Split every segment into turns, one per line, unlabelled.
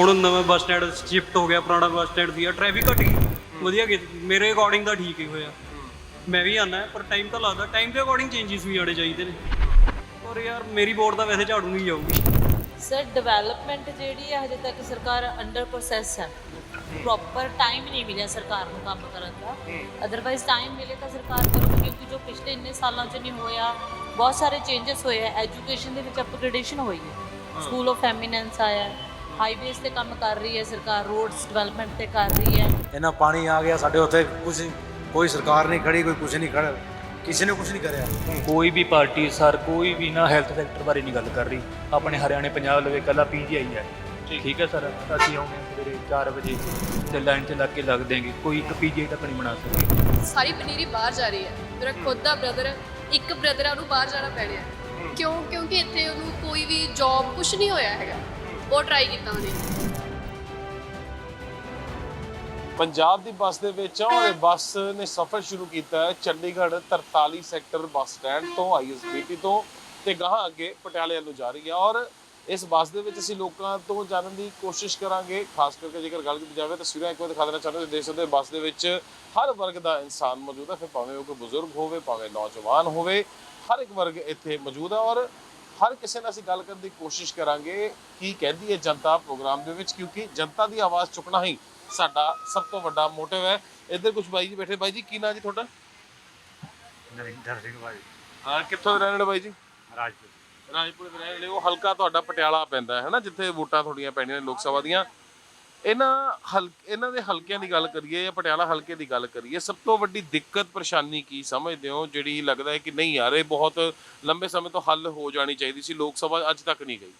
ਹੁਣ ਨਵਾਂ bus stand shift ਹੋ ਗਿਆ ਪੁਰਾਣਾ ਬੱਸ ਸਟੈਂਡ ਸੀਗਾ ਟ੍ਰੈਫਿਕ ਘਟ ਗਈ। ਵਧੀਆ ਗਈ। ਮੇਰੇ ਅਕੋਰਡਿੰਗ ਤਾਂ ਠੀਕ ਹੀ ਹੋਇਆ। ਮੈਂ ਵੀ ਆਨਾ ਪਰ ਟਾਈਮ ਤਾਂ ਲੱਗਦਾ। ਟਾਈਮ ਦੇ ਅਕੋਰਡਿੰਗ ਚੇਂਜਸ ਵੀ ਆਣੇ ਚਾਹੀਦੇ ਨੇ। ਔਰ ਯਾਰ ਮੇਰੀ ਵੋਟ ਤਾਂ ਵੈਸੇ ਝਾੜੂ ਨਹੀਂ ਜਾਊਗੀ।
ਸਰ ਡਿਵੈਲਪਮੈਂਟ ਜਿਹੜੀ ਹੈ ਹਜੇ ਤੱਕ ਸਰਕਾਰ ਅੰਡਰ ਪ੍ਰੋਸੈਸ ਹੈ ਪ੍ਰੋਪਰ ਟਾਈਮ ਨਹੀਂ ਮਿਲਿਆ ਸਰਕਾਰ ਨੂੰ ਕੰਮ ਕਰਨ ਦਾ। ਅਦਰਵਾਈਜ਼ ਟਾਈਮ ਮਿਲੇ ਤਾਂ ਸਰਕਾਰ ਕਰੂਗੀ ਕਿਉਂਕਿ ਜੋ ਪਿਛਲੇ ਇੰਨੇ ਸਾਲਾਂ 'ਚ ਨਹੀਂ ਹੋਇਆ ਬਹੁਤ ਸਾਰੇ ਚੇਂਜਸ ਹੋਏ ਹੈ ਐਜੂਕੇਸ਼ਨ ਦੇ ਵਿੱਚ ਅਪਗ੍ਰੇਡੇਸ਼ਨ ਹੋਈ ਹੈ। ਸਕੂਲ ਆਫ ਐਮੀਨੈਂਸ ਆਇਆ। ਹੈ ਹਾਈਵੇਜ਼ ਤੇ ਕੰਮ ਕਰ ਰਹੀ ਹੈ ਸਰਕਾਰ ਰੋਡਸ ਡਿਵੈਲਪਮੈਂਟ ਤੇ ਕਰ ਰਹੀ ਹੈ।
ਇੰਨਾ ਪਾਣੀ ਆ ਗਿਆ ਸਾਡੇ ਉੱਥੇ ਕੁਝ ਕੋਈ ਸਰਕਾਰ ਨਹੀਂ ਖੜੀ ਕੋਈ ਕੁਝ ਨਹੀਂ ਖੜਾ ਕਿਸੇ ਨੇ ਕੁਝ ਨਹੀਂ ਕਰਿਆ।
ਕੋਈ ਵੀ ਪਾਰਟੀ ਸਰ ਕੋਈ ਵੀ ਨਾ ਹੈਲਥ ਸੈਕਟਰ ਬਾਰੇ ਨਹੀਂ ਗੱਲ ਕਰ ਰਹੀ। ਆਪਣੇ ਹਰਿਆਣੇ ਪੰਜਾਬ ਲਵੇ ਕੱਲਾ ਪੀਜੀਆਈ ਹੈ। ਠੀਕ ਹੈ ਸਰ ਅਸੀਂ ਆਉਂਦੇ ਹਾਂ ਸਵੇਰੇ 4 ਵਜੇ ਤੇ ਲਾਈਨ 'ਚ ਲੱਗ ਕੇ ਲੱਗ ਦੇਂਗੇ ਕੋਈ ਇੱਕ ਪੀਜੀਆਈ ਤੱਕ ਨਹੀਂ ਬਣਾ ਸਕੇ
ਸਾਰੀ ਪਨੀਰੀ ਬਾਹਰ ਜਾ ਰਹੀ ਹੈ। ਮੇਰਾ ਖੁਦ ਦਾ ਬ੍ਰਦਰ ਇੱਕ ਬ੍ਰਦਰ ਆ ਉਹਨੂੰ ਬਾਹਰ ਜਾਣਾ ਪੈ ਰਿਹਾ ਕਿਉਂ? ਕਿਉਂਕਿ ਇੱਥੇ ਉਹਨੂੰ ਕੋਈ ਵੀ ਜੌਬ ਕੁਝ ਨਹੀਂ ਹੋਇਆ ਹੈਗਾ। ਉਹ ਟਰਾਈ ਕੀਤਾ ਉਹਨੇ।
ਪੰਜਾਬ ਦੀ ਬੱਸ ਦੇ ਵਿੱਚ ਔਰ ਬੱਸ ਨੇ ਸਫ਼ਰ ਸ਼ੁਰੂ ਕੀਤਾ ਹੈ ਚੰਡੀਗੜ੍ਹ 43 ਸੈਕਟਰ ਬੱਸ ਸਟੈਂਡ ਤੋਂ ਆਈਐਸਬੀਟੀ ਤੋਂ ਤੇ ਗਾਹਾਂ ਅੱਗੇ ਪਟਿਆਲੇ ਵੱਲ ਜਾ ਰਹੀ ਹੈ ਔਰ ਇਸ ਬੱਸ ਦੇ ਵਿੱਚ ਅਸੀਂ ਲੋਕਾਂ ਤੋਂ ਜਾਣਨ ਦੀ ਕੋਸ਼ਿਸ਼ ਕਰਾਂਗੇ, ਖਾਸ ਕਰਕੇ ਜੇਕਰ ਗੱਲ ਕੀਤੀ ਜਾਵੇ ਤਸਵੀਰਾਂ ਇੱਕ ਵਾਰ ਦਿਖਾ ਦੇਣਾ ਚਾਹੁੰਦੇ ਦੇਖ ਸਕਦੇ ਬੱਸ ਦੇ ਵਿੱਚ ਹਰ ਵਰਗ ਦਾ ਇਨਸਾਨ ਮੌਜੂਦ ਹੈ, ਫਿਰ ਭਾਵੇਂ ਉਹ ਕੋਈ ਬਜ਼ੁਰਗ ਹੋਵੇ, ਭਾਵੇਂ ਨੌਜਵਾਨ ਹੋਵੇ, ਹਰ ਇੱਕ ਵਰਗ ਇੱਥੇ ਮੌਜੂਦ ਹੈ ਔਰ ਹਰ ਕਿਸੇ ਨਾਲ ਅਸੀਂ ਗੱਲ ਕਰਨ ਦੀ ਕੋਸ਼ਿਸ਼ ਕਰਾਂਗੇ ਕੀ ਕਹਿੰਦੀ ਹੈ ਜਨਤਾ ਪ੍ਰੋਗਰਾਮ ਦੇ ਵਿੱਚ ਕਿਉਂਕਿ ਜਨਤਾ ਦੀ ਆਵਾਜ਼ ਚੁੱਕਣਾ ਹੀ ਸਾਡਾ ਸਭ ਤੋਂ ਵੱਡਾ ਮੋਟਿਵ ਹੈ। ਇੱਧਰ ਕੁਝ ਬਾਈ ਜੀ ਬੈਠੇ। ਬਾਈ ਜੀ ਕੀ ਨਾਂ ਜੀ ਤੁਹਾਡਾ?
ਨਰਿੰਦਰ ਸਿੰਘ ਭਾਈ
ਹਾਂ ਕਿੱਥੋਂ ਦੇ ਰਹਿਣ ਵਾਲੇ ਬਾਈ ਜੀ?
ਰਾਜਪੂਤ
ਰਾਜਪੁਰ ਦੇ ਰਹਿਣ ਵਾਲੇ। ਉਹ ਹਲਕਾ ਤੁਹਾਡਾ ਪਟਿਆਲਾ ਪੈਂਦਾ ਹੈ ਨਾ ਜਿੱਥੇ ਵੋਟਾਂ ਤੁਹਾਡੀਆਂ ਪੈਣੀਆਂ ਨੇ ਲੋਕ ਸਭਾ ਦੀਆਂ। ਇਹਨਾਂ ਹਲ ਇਹਨਾਂ ਦੇ ਹਲਕਿਆਂ ਦੀ ਗੱਲ ਕਰੀਏ ਜਾਂ ਪਟਿਆਲਾ ਹਲਕੇ ਦੀ ਗੱਲ ਕਰੀਏ ਸਭ ਤੋਂ ਵੱਡੀ ਦਿੱਕਤ ਪਰੇਸ਼ਾਨੀ ਕੀ ਸਮਝਦੇ ਹੋ ਜਿਹੜੀ ਲੱਗਦਾ ਹੈ ਕਿ ਨਹੀਂ ਯਾਰ ਇਹ ਬਹੁਤ ਲੰਬੇ ਸਮੇਂ ਤੋਂ ਹੱਲ ਹੋ ਜਾਣੀ ਚਾਹੀਦੀ ਸੀ ਲੋਕ ਸਭਾ ਅੱਜ ਤੱਕ ਨਹੀਂ ਗਈ।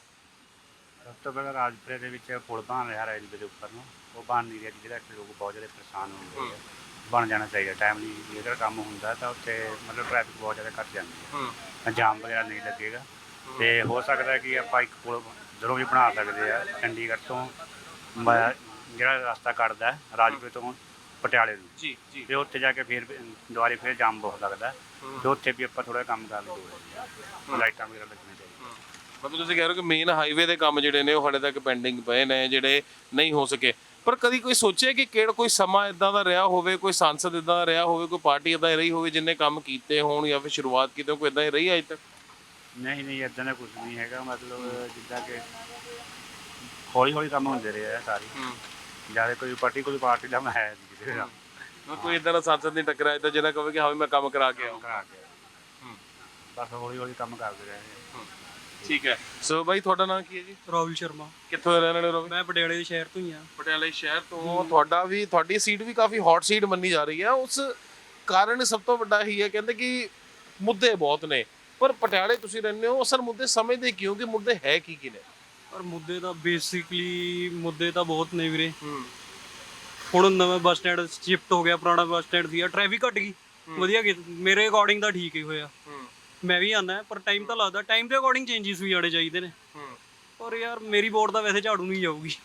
ਸਭ ਤੋਂ ਪਹਿਲਾਂ ਰਾਜਪੁਰੇ ਦੇ ਵਿੱਚ ਪੁਲ ਬਣ ਰਿਹਾ ਰੇਲਵੇ ਦੇ ਉੱਪਰ ਨੂੰ ਉਹ ਬਣ ਨਹੀਂ ਰਿਹਾ ਜਿਹਦਾ ਕਿ ਲੋਕ ਬਹੁਤ ਜ਼ਿਆਦਾ ਪਰੇਸ਼ਾਨ ਹੁੰਦੇ ਆ। ਬਣ ਜਾਣਾ ਚਾਹੀਦਾ ਟਾਈਮਲੀ ਜੇਕਰ ਕੰਮ ਹੁੰਦਾ ਤਾਂ ਉੱਥੇ ਮਤਲਬ ਟ੍ਰੈਫਿਕ ਬਹੁਤ ਜ਼ਿਆਦਾ ਘੱਟ ਜਾਂਦੀ
ਹੂੰ।
ਹੈ। ਜਾਮ ਵਗੈਰਾ ਨਹੀਂ ਲੱਗੇਗਾ। ਤੇ ਹੋ ਸਕਦਾ ਹੈ ਕਿ ਆਪਾਂ ਇੱਕ ਪੁਲ ਜ਼ਰੂਰ ਵੀ ਬਣਾ ਸਕਦੇ ਆ ਚੰਡੀਗੜ੍ਹ ਤੋਂ ਮ- ਜਿਹੜਾ ਰਸਤਾ ਕੱਢਦਾ ਹੈ ਰਾਜਪੁਰੇ ਤੋਂ ਪਟਿਆਲੇ ਨੂੰ।
ਜੀ ਜੀ।
ਤੇ ਉੱਥੇ ਜਾ ਕੇ ਫਿਰ ਦੁਬਾਰੇ ਫਿਰ ਜਾਮ ਬਹੁਤ ਲੱਗਦਾ ਹੈ। ਤੇ ਉੱਥੇ ਵੀ ਆਪਾਂ ਥੋੜਾ ਕੰਮ ਲੋੜ ਹੈ। ਲਾਈਟਾਂ ਵਗੈਰਾ ਲੱਗਣੀਆਂ ਚਾਹੀਦੀਆਂ।
ਮਤਲਬ ਤੁਸੀਂ ਕਹਿ ਰਹੇ ਹੋ ਕਿ ਮੇਨ ਹਾਈਵੇ ਦੇ ਕੰਮ ਜਿਹੜੇ ਨੇ ਉਹ ਹਾਲੇ ਤੱਕ ਪੈਂਡਿੰਗ ਪਏ ਨੇ ਜਿਹੜੇ ਨਹੀਂ ਹੋ ਸਕੇ। ਪਰ ਕਦੀ ਕੋਈ ਸੋਚਿਆ ਕਿ ਕਿਹੜਾ ਕੋਈ ਸਮਾਂ ਇਦਾਂ ਦਾ ਰਿਹਾ ਹੋਵੇ ਕੋਈ ਸੰਸਦ ਇਦਾਂ ਦਾ ਰਿਹਾ ਹੋਵੇ ਕੋਈ ਪਾਰਟੀ ਇਦਾਂ ਰਹੀ ਹੋਵੇ ਜਿਨੇ ਕੰਮ ਕੀਤੇ ਹੋਣ ਜਾਂ ਫਿਰ ਸ਼ੁਰੂਆਤ ਕੀਤੀ ਹੋਵੇ ਕੋਈ ਇਦਾਂ ਹੀ ਰਹੀ ਅਜੇ ਤੱਕ?
ਨਹੀਂ ਨਹੀਂ ਇਦਾਂ ਦਾ ਕੁਝ ਨਹੀਂ ਹੈਗਾ। ਮਤਲਬ ਜਿੱਦਾਂ ਕਿ ਹੌਲੀ ਹੌਲੀ ਕੰਮ ਹੁੰਦੇ ਰਹੇ ਆ ਸਾਰੇ। ਜ਼ਿਆਦਾ ਕੋਈ ਪਾਰਟੀਕੂਲਰ ਪਾਰਟੀ ਦਾ ਮੈਂ ਹੈ ਨਹੀਂ ਕਿਸੇ ਦਾ।
ਮਤਲਬ ਕੋਈ ਇਦਾਂ ਦਾ ਸੰਸਦ ਨਹੀਂ ਟੱਕਰਿਆ ਇਦਾਂ ਜਿਹਨਾਂ ਕਹੇ ਕਿ ਹਾਂ ਵੀ ਮੈਂ ਕੰਮ ਕਰਾ ਕੇ ਆਉਂ
ਕਰਾ ਕੇ ਬਸ ਹੌਲੀ ਹੌਲੀ ਕੰਮ ਕਰਦੇ ਰਹੇ ਆ।
ਠੀਕ ਹੈ। ਸੋ ਬਾਈ ਤੁਹਾਡਾ ਨਾਮ ਕੀ ਹੈ ਜੀ?
ਰਾਹੁਲ ਸ਼ਰਮਾ।
ਕਿੱਥੋਂ ਦੇ ਰਹਿਣ ਵਾਲੇ ਹੋ
ਮੈਂ ਪਟਿਆਲੇ ਦੇ ਸ਼ਹਿਰ ਤੋਂ ਹੀ ਆ
ਪਟਿਆਲੇ ਸ਼ਹਿਰ ਤੋਂ। ਤੁਹਾਡਾ ਵੀ ਤੁਹਾਡੀ ਸੀਟ ਵੀ ਕਾਫੀ ਹੌਟ ਸੀਟ ਮੰਨੀ ਜਾ ਰਹੀ ਹੈ। ਉਸ ਕਾਰਨ ਸਭ ਤੋਂ ਵੱਡਾ ਹੀ ਹੈ ਕਹਿੰਦੇ ਕਿ ਮੁੱਦੇ ਬਹੁਤ ਨੇ। ਪਰ ਪਟਿਆਲੇ ਤੁਸੀਂ ਰਹਿੰਦੇ ਹੋ ਅਸਲ ਮੁੱਦੇ ਸਮਝਦੇ ਕਿਉਂ ਕਿ ਮੁੱਦੇ ਹੈ ਕੀ ਕੀ ਨੇ?
ਪਰ ਮੁੱਦੇ ਤਾਂ ਬੇਸਿਕਲੀ ਮੁੱਦੇ ਤਾਂ ਬਹੁਤ ਨੇ ਵੀਰੇ। ਹੁਣ ਨਵਾਂ ਬੱਸ ਸਟੈਂਡ ਸ਼ਿਫਟ ਹੋ ਗਿਆ ਪੁਰਾਣਾ ਬੱਸ ਸਟੈਂਡ ਸੀਗਾ ਟ੍ਰੈਫਿਕ ਘਟ ਗਈ। ਵਧੀਆ ਗਈ। ਮੇਰੇ ਅਕੋਰਡਿੰਗ ਤਾਂ ਠੀਕ ਹੀ ਹੋਇਆ। ਮੈਂ ਵੀ ਆਨਾ ਪਰ ਟਾਈਮ ਤਾਂ ਲੱਗਦਾ। ਟਾਈਮ ਦੇ ਅਕੋਰਡਿੰਗ ਚੇਂਜਸ ਵੀ ਆਣੇ ਚਾਹੀਦੇ ਨੇ। ਔਰ ਯਾਰ ਮੇਰੀ ਵੋਟ ਤਾਂ ਵੈਸੇ ਝਾੜੂ ਨਹੀਂ ਜਾਊਗੀ।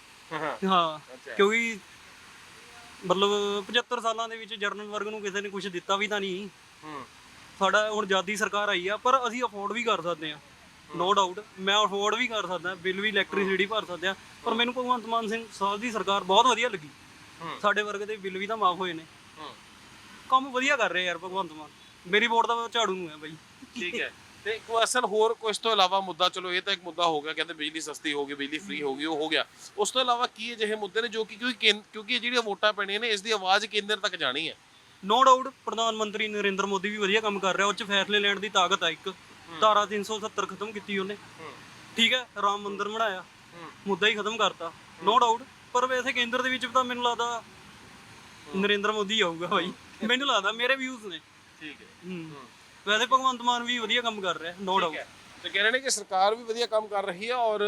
ਹਾਂ। ਕਿਉਂਕਿ ਮਤਲਬ 75 ਸਾਲਾਂ ਦੇ ਵਿੱਚ ਜਰਨਲ ਵਰਗ ਨੂੰ ਕਿਸੇ ਨੇ ਕੁਝ ਦਿੱਤਾ ਵੀ ਤਾਂ ਨਹੀਂ। ਸਾਡਾ ਹੁਣ ਜਾਦੀ ਸਰਕਾਰ ਆਈ ਆ ਪਰ ਅਸੀਂ ਅਫੋਰਡ ਵੀ ਕਰ ਸਕਦੇ ਆ ਨੋ ਡਾਊਟ ਮੈਂ ਅਫੋਰਡ ਵੀ ਕਰ ਸਕਦਾ ਬਿੱਲ ਵੀ ਇਲੈਕਟ੍ਰਿਸਿਟੀ ਭਰ ਸਕਦੇ ਆ ਪਰ ਮੈਨੂੰ ਭਗਵੰਤ ਮਾਨ ਸਿੰਘ ਸਾਹਿਬ ਦੀ ਸਰਕਾਰ ਬਹੁਤ ਵਧੀਆ ਲੱਗੀ। ਸਾਡੇ ਵਰਗ ਦੇ ਬਿੱਲ ਵੀ ਤਾਂ ਮਾਫ ਹੋਏ ਨੇ। ਕੰਮ ਵਧੀਆ ਕਰ ਰਹੇ ਯਾਰ ਭਗਵੰਤ ਮਾਨ। ਮੇਰੀ ਵੋਟ ਤਾਂ ਝਾੜੂ ਨੂੰ ਹੈ ਬਾਈ।
ਠੀਕ ਹੈ। ਤੇ ਕੋਈ ਅਸਲ ਹੋਰ ਇਸ ਤੋਂ ਇਲਾਵਾ ਮੁੱਦਾ ਚਲੋ ਇਹ ਤਾਂ ਇੱਕ ਮੁੱਦਾ ਹੋ ਗਿਆ ਕਹਿੰਦੇ ਬਿਜਲੀ ਸਸਤੀ ਹੋ ਗਈ ਬਿਜਲੀ ਫ੍ਰੀ ਹੋ ਗਈ ਉਹ ਹੋ ਗਿਆ। ਉਸ ਤੋਂ ਇਲਾਵਾ ਕੀ ਅਜਿਹੇ ਮੁੱਦੇ ਨੇ ਜੋ ਕਿ ਕਿਉਂਕਿ ਕੇਂ- ਕਿਉਂਕਿ ਜਿਹੜੀਆਂ ਵੋਟਾਂ ਪੈਣੀਆਂ ਨੇ ਇਸ ਦੀ ਆਵਾਜ਼ ਕੇਂਦਰ ਤੱਕ ਜਾਣੀ ਹੈ।
ਨੋ ਡਾਊਟ ਪ੍ਰਧਾਨ ਮੰਤਰੀ ਨਰਿੰਦਰ ਮੋਦੀ ਵੀ ਵਧੀਆ ਕੰਮ ਕਰ ਰਿਹਾ ਉਹ ਚ ਫੈਸਲੇ ਲੈਣ ਦੀ ਤਾਕਤ ਆ ਇੱਕ। ਧਾਰਾ 370 ਖਤਮ ਕੀਤੀ ਉਹਨੇ। ਠੀਕ ਹੈ ਰਾਮ ਮੰਦਿਰ ਬਣਾਇਆ ਮੁੱਦਾ ਹੀ ਖਤਮ ਕਰਤਾ। ਨੋ ਡਾਊਟ ਪਰ ਵੈਸੇ ਕੇਂਦਰ ਦੇ ਵਿੱਚ ਤਾਂ ਮੈਨੂੰ ਲੱਗਦਾ ਨਰਿੰਦਰ ਮੋਦੀ ਆਊਗਾ ਭਾਈ ਮੈਨੂੰ ਲੱਗਦਾ ਮੇਰੇ ਵਿਊਜ਼ ਨੇ।
ਠੀਕ ਹੈ।
ਵੈਸੇ ਭਗਵੰਤ ਮਾਨ ਵੀ ਵਧੀਆ ਕੰਮ ਕਰ ਰਿਹਾ ਨੋ ਡਾਊਟ
ਤੇ ਕਹਿ ਰਹੇ ਨੇ ਕਿ ਸਰਕਾਰ ਵੀ ਵਧੀਆ ਕੰਮ ਕਰ ਰਹੀ ਹੈ ਔਰ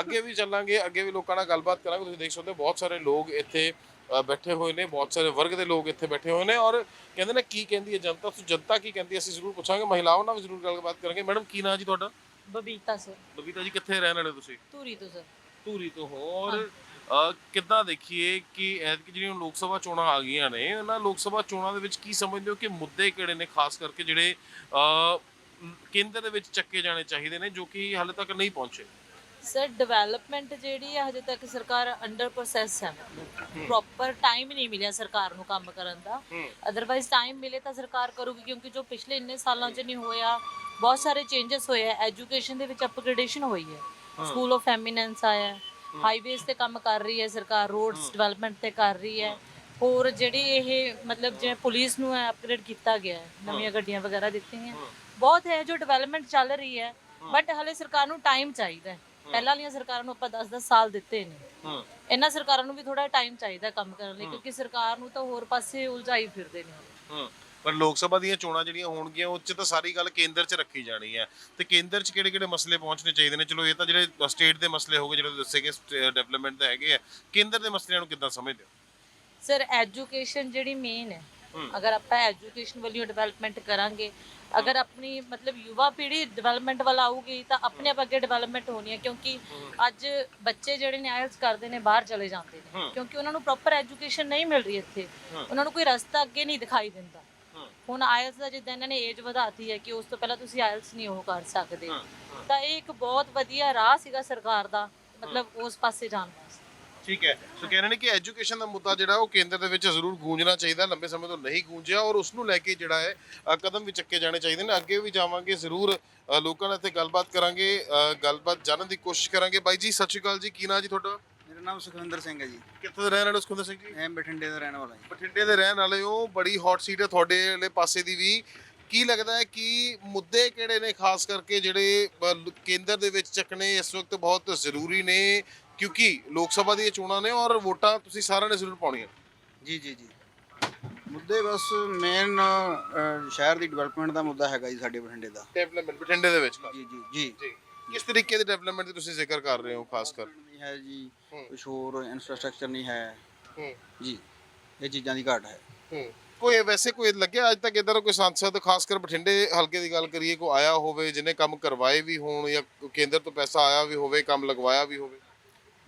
ਅੱਗੇ ਵੀ ਚੱਲਾਂਗੇ ਅੱਗੇ ਵੀ ਲੋਕਾਂ ਨਾਲ ਗੱਲਬਾਤ ਕਰਾਂਗੇ। ਤੁਸੀਂ ਦੇਖ ਸਕਦੇ ਹੋ ਬਹੁਤ ਸਾਰੇ ਲੋਕ ਇੱਥੇ ਬੈਠੇ ਹੋਏ ਨੇ ਬਹੁਤ ਸਾਰੇ ਵਰਗ ਦੇ ਲੋਕ ਇੱਥੇ ਬੈਠੇ ਹੋਏ ਨੇ ਔਰ ਕਹਿੰਦੇ ਨੇ ਕੀ ਕਹਿੰਦੀ ਹੈ ਜਨਤਾ ਸੋ ਜਨਤਾ ਕੀ ਕਹਿੰਦੀ ਹੈ ਅਸੀਂ ਜ਼ਰੂਰ ਪੁੱਛਾਂਗੇ ਮਹਿਲਾਵਾਂ ਨਾਲ ਵੀ ਜ਼ਰੂਰ ਗੱਲਬਾਤ ਕਰਾਂਗੇ। ਮੈਡਮ ਕੀ ਨਾਂ ਜੀ ਤੁਹਾਡਾ?
ਬਬੀਤਾ ਸਰ।
ਬਬੀਤਾ ਜੀ ਕਿੱਥੇ ਰਹਿਣ ਵਾਲੇ ਹੋ ਤੁਸੀਂ?
ਧੂਰੀ ਤੋਂ ਸਰ।
ਧੂਰੀ ਤੋਂ ਹੋ ਔਰ ਕਿੱਦਾਂ ਦੇਖੀਏ ਕਿ ਐਤਕੀ ਜਿਹੜੀਆਂ ਲੋਕ ਸਭਾ ਚੋਣਾਂ ਆ ਗਈਆਂ ਨੇ ਉਹਨਾਂ ਲੋਕ ਸਭਾ ਚੋਣਾਂ ਦੇ ਵਿੱਚ ਕੀ ਸਮਝਦੇ ਹੋ ਕਿ ਮੁੱਦੇ ਕਿਹੜੇ ਨੇ ਖਾਸ ਕਰਕੇ ਜਿਹੜੇ ਕੇਂਦਰ ਦੇ ਵਿੱਚ ਚੱਕੇ ਜਾਣੇ ਚਾਹੀਦੇ ਨੇ ਜੋ ਕਿ ਹਾਲੇ ਤੱਕ ਨਹੀਂ ਪਹੁੰਚੇ?
ਸਰ ਡਿਵੈਲਪਮੈਂਟ ਜਿਹੜੀ ਹੈ ਹਜੇ ਤੱਕ ਸਰਕਾਰ ਅੰਡਰ ਪ੍ਰੋਸੈਸ ਹੈ। ਪ੍ਰੋਪਰ ਟਾਈਮ ਨਹੀਂ ਮਿਲਿਆ ਸਰਕਾਰ ਨੂੰ ਕੰਮ ਕਰਨ ਦਾ। ਅਦਰਵਾਈਜ਼ ਟਾਈਮ ਮਿਲੇ ਤਾਂ ਸਰਕਾਰ ਕਰੂਗੀ ਕਿਉਂਕਿ ਜੋ ਪਿਛਲੇ ਇੰਨੇ ਸਾਲਾਂ 'ਚ ਨਹੀਂ ਹੋਇਆ ਬਹੁਤ ਸਾਰੇ ਚੇਂਜਸ ਹੋਏ ਆ। ਐਜੂਕੇਸ਼ਨ ਦੇ ਵਿੱਚ ਅਪਗ੍ਰੇਡੇਸ਼ਨ ਹੋਈ ਹੈ। ਸਕੂਲ ਆਫ ਐਮੀਨੈਂਸ ਆਇਆ ਹਾਈਵੇਜ਼ ਤੇ ਕੰਮ ਕਰ ਰਹੀ ਹੈ ਸਰਕਾਰ ਰੋਡਸ ਡਿਵੈਲਪਮੈਂਟ ਤੇ ਕਰ ਰਹੀ ਹੈ। ਹੋਰ ਜਿਹੜੀ ਇਹ ਮਤਲਬ ਜਿਵੇਂ ਪੁਲਿਸ ਨੂੰ ਹੈ ਅਪਗ੍ਰੇਡ ਕੀਤਾ ਗਿਆ ਹੈ ਨਵੀਆਂ ਗੱਡੀਆਂ ਵਗੈਰਾ ਦਿੱਤੀਆਂ ਬਹੁਤ ਹੈ ਜੋ ਡਿਵੈਲਪਮੈਂਟ ਚੱਲ ਰਹੀ ਹੈ ਬਟ ਹਲੇ ਸਰਕਾਰ ਨੂੰ ਟਾਈਮ ਚਾਹੀਦਾ ਹੈ। ਪਹਿਲਾਂ ਵਾਲੀਆਂ ਸਰਕਾਰਾਂ ਨੂੰ ਆਪਾਂ 10-10 ਸਾਲ ਦਿੱਤੇ ਨੇ। ਇਹਨਾਂ ਸਰਕਾਰਾਂ ਨੂੰ ਵੀ ਥੋੜਾ ਟਾਈਮ ਚਾਹੀਦਾ ਕੰਮ ਕਰਨ ਲਈ ਕਿਉਂਕਿ ਸਰਕਾਰ ਨੂੰ ਤਾਂ ਹੋਰ ਪਾਸੇ ਉਲਝਾਈ ਫਿਰਦੇ ਨੇ।
ਹੂੰ ਪਰ ਲੋਕ ਸਭਾ ਦੀਆਂ ਚੋਣਾਂ ਜਿਹੜੀਆਂ ਹੋਣਗੀਆਂ ਉਹ 'ਚ ਤਾਂ ਸਾਰੀ ਗੱਲ ਕੇਂਦਰ 'ਚ ਰੱਖੀ ਜਾਣੀ ਹੈ। ਤੇ ਕੇਂਦਰ 'ਚ ਕਿਹੜੇ-ਕਿਹੜੇ ਮਸਲੇ ਪਹੁੰਚਣੇ ਚਾਹੀਦੇ ਨੇ? ਚਲੋ ਇਹ ਤਾਂ ਜਿਹੜੇ ਸਟੇਟ ਦੇ ਮਸਲੇ ਹੋਗੇ ਜਿਹੜੇ ਦੱਸੇ ਗਏ ਡਿਵੈਲਪਮੈਂਟ ਦੇ ਹੈਗੇ ਆ। ਕੇਂਦਰ ਦੇ ਮਸਲਿਆਂ ਨੂੰ ਕਿੱਦਾਂ ਸਮਝਦੇ ਹੋ?
ਸਰ ਐਜੂਕੇਸ਼ਨ ਜਿਹੜੀ ਮੇਨ ਹੈ ਅਗਰ ਆਪਾਂ ਐਜੂਕੇਸ਼ਨ ਵੱਲੋਂ ਡਿਵੈਲਪਮੈਂਟ ਕਰਾਂਗੇ ਅਗਰ ਆਪਣੀ ਮਤਲਬ ਯੁਵਾ ਪੀੜ੍ਹੀ ਡਿਵੈਲਪਮੈਂਟ ਵੱਲ ਆਊਗੀ ਤਾਂ ਆਪਣੇ ਆਪ ਅੱਗੇ ਡਿਵੈਲਪਮੈਂਟ ਹੋਣੀ ਹੈ ਕਿਉਂਕਿ ਅੱਜ ਬੱਚੇ ਜਿਹੜੇ ਨੇ ਆਇਲਸ ਕਰਦੇ ਨੇ ਬਾਹਰ ਚਲੇ ਜਾਂਦੇ ਨੇ। ਕਿਉਂਕਿ ਉਹਨਾਂ ਨੂੰ ਪ੍ਰੋਪਰ ਐਜੂਕੇਸ਼ਨ ਨਹੀਂ ਮਿਲ ਰਹੀ ਇੱਥੇ। ਉਹਨਾਂ ਨੂੰ ਕੋਈ ਰਸਤਾ ਅੱਗੇ ਨਹੀਂ ਦਿਖਾਈ ਦਿੰਦਾ। ਹੁਣ ਆਇਲਸ ਦਾ ਜਿੱਦਾਂ ਇਹਨਾਂ ਨੇ ਏਜ ਵਧਾਤੀ ਹੈ ਕਿ ਉਸ ਤੋਂ ਪਹਿਲਾਂ ਤੁਸੀਂ ਆਇਲਸ ਨਹੀਂ ਉਹ ਕਰ ਸਕਦੇ। ਤਾਂ ਇਹ ਇੱਕ ਬਹੁਤ ਵਧੀਆ ਰਾਹ ਸੀਗਾ ਸਰਕਾਰ ਦਾ ਮਤਲਬ ਉਸ ਪਾਸੇ ਜਾਣ ਵਾਸਤੇ
ਠੀਕ ਹੈ। ਸੋ ਕਹਿ ਰਹੇ ਨੇ ਕਿ ਐਜੂਕੇਸ਼ਨ ਦਾ ਮੁੱਦਾ ਜਿਹੜਾ ਉਹ ਕੇਂਦਰ ਦੇ ਵਿੱਚ ਜ਼ਰੂਰ ਗੂੰਜਣਾ ਚਾਹੀਦਾ ਲੰਬੇ ਸਮੇਂ ਤੋਂ ਨਹੀਂ ਗੂੰਜਿਆ ਔਰ ਉਸ ਨੂੰ ਲੈ ਕੇ ਜਿਹੜਾ ਹੈ ਅ, ਕਦਮ ਵੀ ਚੱਕੇ ਜਾਣੇ ਚਾਹੀਦੇ ਨੇ। ਅੱਗੇ ਵੀ ਜਾਵਾਂਗੇ ਜ਼ਰੂਰ ਅ, ਲੋਕਾਂ ਨਾਲ ਇੱਥੇ ਗੱਲਬਾਤ ਕਰਾਂਗੇ ਅ, ਗੱਲਬਾਤ ਜਾਣਨ ਦੀ ਕੋਸ਼ਿਸ਼ ਕਰਾਂਗੇ। ਬਾਈ ਜੀ ਸਤਿ ਸ਼੍ਰੀ ਅਕਾਲ ਜੀ। ਕੀ ਨਾਂ ਜੀ ਤੁਹਾਡਾ?
ਮੇਰਾ ਨਾਮ ਸੁਖਵਿੰਦਰ ਸਿੰਘ ਹੈ ਜੀ।
ਕਿੱਥੋਂ ਦੇ ਰਹਿਣ ਵਾਲੇ ਸੁਖਿੰਦਰ ਸਿੰਘ ਜੀ?
ਮੈਂ ਬਠਿੰਡੇ ਦਾ ਰਹਿਣ ਵਾਲਾ ਜੀ।
ਬਠਿੰਡੇ ਦੇ ਰਹਿਣ ਵਾਲੇ ਹੋ। ਬੜੀ ਹੌਟ ਸੀਟ ਹੈ ਤੁਹਾਡੇ ਵਾਲੇ ਪਾਸੇ ਦੀ ਵੀ। ਕੀ ਲੱਗਦਾ ਹੈ ਕਿ ਮੁੱਦੇ ਕਿਹੜੇ ਨੇ? ਖਾਸ ਕਰਕੇ ਜਿਹੜੇ ਅ, ਲ- ਕੇਂਦਰ ਦੇ ਵਿੱਚ ਚੱਕਣੇ ਇਸ ਵਕਤ ਬਹੁਤ ਜ਼ਰੂਰੀ ਨੇ। ਕਿਉਂਕਿ ਲੋਕ ਸਭਾ ਦੀਆਂ ਚੋਣਾਂ ਨੇ ਔਰ ਵੋਟਾਂ ਤੁਸੀਂ ਸਾਰਿਆਂ ਨੇ ਜ਼ਰੂਰ ਪਾਉਣੀਆਂ।
ਜੀ ਜੀ ਜੀ। ਮੁੱਦੇ ਬਸ ਮੇਨ ਸ਼ਹਿਰ ਦੀ ਡਿਵੈਲਪਮੈਂਟ ਦਾ ਮੁੱਦਾ ਹੈਗਾ ਜੀ ਸਾਡੇ ਬਠਿੰਡੇ ਦਾ।
ਡਿਵੈਲਪਮੈਂਟ ਬਠਿੰਡੇ ਦੇ ਵਿੱਚ
ਜੀ ਜੀ ਜੀ।
ਕਿਸ ਤਰੀਕੇ ਦੀ ਡਿਵੈਲਪਮੈਂਟ ਦੀ ਤੁਸੀਂ ਜ਼ਿਕਰ ਕਰ ਰਹੇ ਹੋ ਖਾਸ ਕਰ?
ਨਹੀਂ ਹੈ ਜੀ। ਕੁਝ ਹੋਰ ਇਨਫਰਾਸਟ੍ਰਕਚਰ ਨਹੀਂ ਹੈ। ਜੀ ਇਹ ਚੀਜ਼ਾਂ ਦੀ ਘਾਟ ਹੈ।
ਹੂੰ। ਕੋਈ ਵੈਸੇ ਕੋਈ ਲੱਗਿਆ ਅੱਜ ਤੱਕ ਇਧਰ ਕੋਈ ਸੰਸਦ ਖਾਸ ਕਰ ਬਠਿੰਡੇ ਹਲਕੇ ਦੀ ਗੱਲ ਕਰੀਏ ਕੋਈ ਆਇਆ ਹੋਵੇ ਜਿਹਨੇ ਕੰਮ ਕਰਵਾਏ ਵੀ ਹੋਣ ਜਾਂ ਕੇਂਦਰ ਤੋਂ ਪੈਸਾ ਆਇਆ ਵੀ ਹੋਵੇ ਕੰਮ ਲਗਵਾਇਆ ਵੀ ਹੋਵੇ?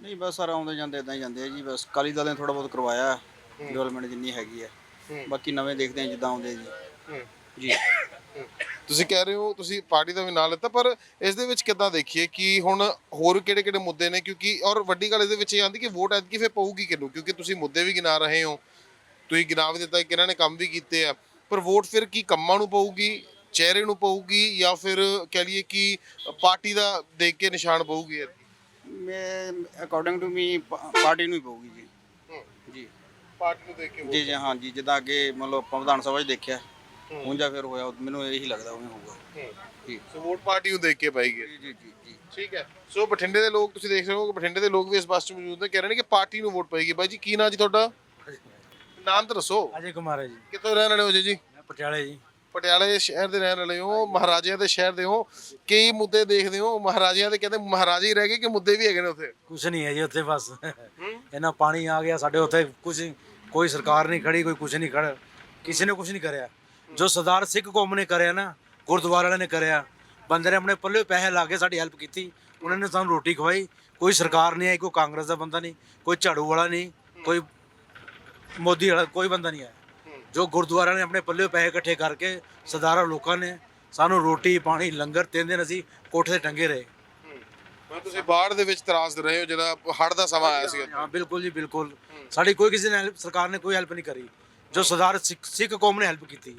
ਨਹੀਂ ਬਸ ਸਾਰਾ ਆਉਂਦੇ ਜਾਂਦੇ ਇਦਾਂ ਹੀ ਜਾਂਦੇ ਆ ਜੀ ਬਸ ਕਾਲੀ ਦਲ ਨੇ ਥੋੜਾ ਬਹੁਤ ਕਰਵਾਇਆ ਡਿਵੈਲਪਮੈਂਟ ਜਿੰਨੀ ਹੈਗੀ ਹੈ।
ਹੂੰ।
ਬਾਕੀ ਨਵੇਂ ਦੇਖਦੇ ਆ ਜਿੱਦਾਂ ਆਉਂਦੇ ਜੀ। ਜੀ।
ਤੁਸੀਂ ਕਹਿ ਰਹੇ ਹੋ ਤੁਸੀਂ ਪਾਰਟੀ ਦਾ ਵੀ ਨਾਂ ਲਿੱਤਾ ਪਰ ਇਸ ਦੇ ਵਿੱਚ ਕਿੱਦਾਂ ਦੇਖੀਏ ਕਿ ਹੁਣ ਹੋਰ ਕਿਹੜੇ ਕਿਹੜੇ ਮੁੱਦੇ ਨੇ? ਕਿਉਂਕਿ ਔਰ ਵੱਡੀ ਗੱਲ ਇਹਦੇ ਵਿੱਚ ਇਹ ਆਂਦੀ ਕਿ ਵੋਟ ਐਤਕੀ ਫੇ ਪਊਗੀ ਕਿਹਨੂੰ? ਕਿਉਂਕਿ ਤੁਸੀਂ ਮੁੱਦੇ ਵੀ ਗਿਣਾ ਰਹੇ ਹੋ। ਤੁਸੀਂ ਗਿਣਾ ਵੀ ਦਿੱਤਾ ਕਿ ਇਹਨਾਂ ਨੇ ਕੰਮ ਵੀ ਕੀਤੇ ਆ। ਪਰ ਵੋਟ ਫਿਰ ਕੀ ਕੰਮਾਂ ਨੂੰ ਪਊਗੀ? ਚਿਹਰੇ ਨੂੰ ਪਊਗੀ? ਜਾਂ ਫਿਰ ਕਹਿ ਲਈਏ ਕਿ ਪਾਰਟੀ ਦਾ ਦੇਖ ਕੇ ਨਿਸ਼ਾਨ ਪਊਗੀ ਐਤਕੀ?
ਮੈਂ ਅਕੋਰਡਿੰਗ ਟੂ ਮੀ ਪਾਰਟੀ ਨੂੰ ਹੀ ਪਊਗੀ ਜੀ। ਜੀ।
ਪਾਰਟੀ ਨੂੰ ਦੇਖ ਕੇ
ਜੀ ਜੀ ਹਾਂ ਜੀ ਜਿੱਦਾਂ ਅੱਗੇ ਮੰਨ ਲਓ ਆਪਾਂ ਵਿਧਾਨ ਸਭਾ 'ਚ ਦੇਖਿਆ ਹੁਣ ਜਾਂ ਫਿਰ ਹੋਇਆ ਮੈਨੂੰ ਇਹੀ ਲੱਗਦਾ ਉਵੇਂ ਹੋਊਗਾ। ਜੀ।
ਸੋ ਵੋਟ ਪਾਰਟੀ ਨੂੰ ਦੇਖ ਕੇ ਪਾਈਗੀ
ਜੀ ਜੀ ਜੀ ਜੀ।
ਠੀਕ ਹੈ। ਸੋ ਬਠਿੰਡੇ ਦੇ ਲੋਕ ਤੁਸੀਂ ਦੇਖ ਰਹੇ ਹੋ ਕਿ ਬਠਿੰਡੇ ਦੇ ਲੋਕ ਵੀ ਇਸ ਬੱਸ 'ਚ ਮੌਜੂਦ ਨੇ ਕਹਿ ਰਹੇ ਨੇ ਕਿ ਪਾਰਟੀ ਨੂੰ ਵੋਟ ਪਏਗੀ ਬਾਈ ਜੀ ਕੀ ਨਾਂ ਜੀ ਤੁਹਾਡਾ? ਨਾਮ ਤਾਂ ਦੱਸੋ।
ਅਜੇ ਕੁਮਾਰ ਹੈ ਜੀ।
ਕਿੱਥੋਂ ਰਹਿਣ ਵਾਲੇ ਹੋ ਜੀ ਜੀ?
ਮੈਂ ਪਟਿਆਲੇ ਜੀ।
ਪਟਿਆਲੇ ਸ਼ਹਿਰ ਦੇ ਰਹਿਣ ਵਾਲੇ ਹੋ ਮਹਾਰਾਜਿਆਂ ਦੇ ਸ਼ਹਿਰ ਦੇ ਹੋ ਕਈ ਮੁੱਦੇ ਦੇਖਦੇ ਹੋ ਮਹਾਰਾਜਿਆਂ ਦੇ ਕਹਿੰਦੇ ਮਹਾਰਾਜੇ ਹੀ ਰਹਿ ਗਏ ਕਿ ਮੁੱਦੇ ਵੀ ਹੈਗੇ ਨੇ ਉੱਥੇ?
ਕੁਛ ਨਹੀਂ ਹੈ ਜੀ ਉੱਥੇ ਬਸ। ਇਹਨਾਂ ਪਾਣੀ ਆ ਗਿਆ ਸਾਡੇ ਉੱਥੇ ਕੁਝ ਕੋਈ ਸਰਕਾਰ ਨਹੀਂ ਖੜੀ ਕੋਈ ਕੁਝ ਨਹੀਂ ਖੜਾ ਕਿਸੇ ਨੇ ਕੁਝ ਨਹੀਂ ਕਰਿਆ। ਜੋ ਸਰਦਾਰ ਸਿੱਖ ਕੌਮ ਨੇ ਕਰਿਆ ਨਾ ਗੁਰਦੁਆਰੇ ਵਾਲਿਆਂ ਨੇ ਕਰਿਆ ਬੰਦੇ ਨੇ ਆਪਣੇ ਪੱਲੇ ਪੈਸੇ ਲਾ ਕੇ ਸਾਡੀ ਹੈਲਪ ਕੀਤੀ ਉਹਨਾਂ ਨੇ ਸਾਨੂੰ ਰੋਟੀ ਖਵਾਈ ਕੋਈ ਸਰਕਾਰ ਨਹੀਂ ਆਈ ਕੋਈ ਕਾਂਗਰਸ ਦਾ ਬੰਦਾ ਨਹੀਂ ਕੋਈ ਝਾੜੂ ਵਾਲਾ ਨਹੀਂ ਕੋਈ ਮੋਦੀ ਵਾਲਾ ਕੋਈ ਬੰਦਾ ਨਹੀਂ ਆਇਆ। ਜੋ ਗੁਰਦੁਆਰਿਆਂ ਨੇ ਆਪਣੇ ਪੱਲੇ ਪੈਸੇ ਇਕੱਠੇ ਕਰਕੇ ਸਰਦਾਰਾਂ ਲੋਕਾਂ ਨੇ ਸਾਨੂੰ ਰੋਟੀ ਪਾਣੀ ਲੰਗਰ ਤਿੰਨ ਦਿਨ ਅਸੀਂ ਕੋਠੇ ਤੇ ਟੰਗੇ ਰਹੇ।
ਮੈਂ ਤੁਸੀਂ ਬਾੜ ਦੇ ਵਿੱਚ ਤਰਾਸ ਰਹੇ ਹੋ ਜਿਹੜਾ ਹੜ ਦਾ ਸਮਾਂ ਆਇਆ ਸੀ
ਹਾਂ ਬਿਲਕੁਲ ਜੀ ਬਿਲਕੁਲ। ਸਾਡੀ ਕੋਈ ਕਿਸੇ ਨੇ ਸਰਕਾਰ ਨੇ ਕੋਈ ਹੈਲਪ ਨਹੀਂ ਕਰੀ। ਜੋ ਸਰਦਾਰ ਸਿੱਖ ਸਿੱਖ ਕੌਮ ਨੇ ਹੈਲਪ ਕੀਤੀ।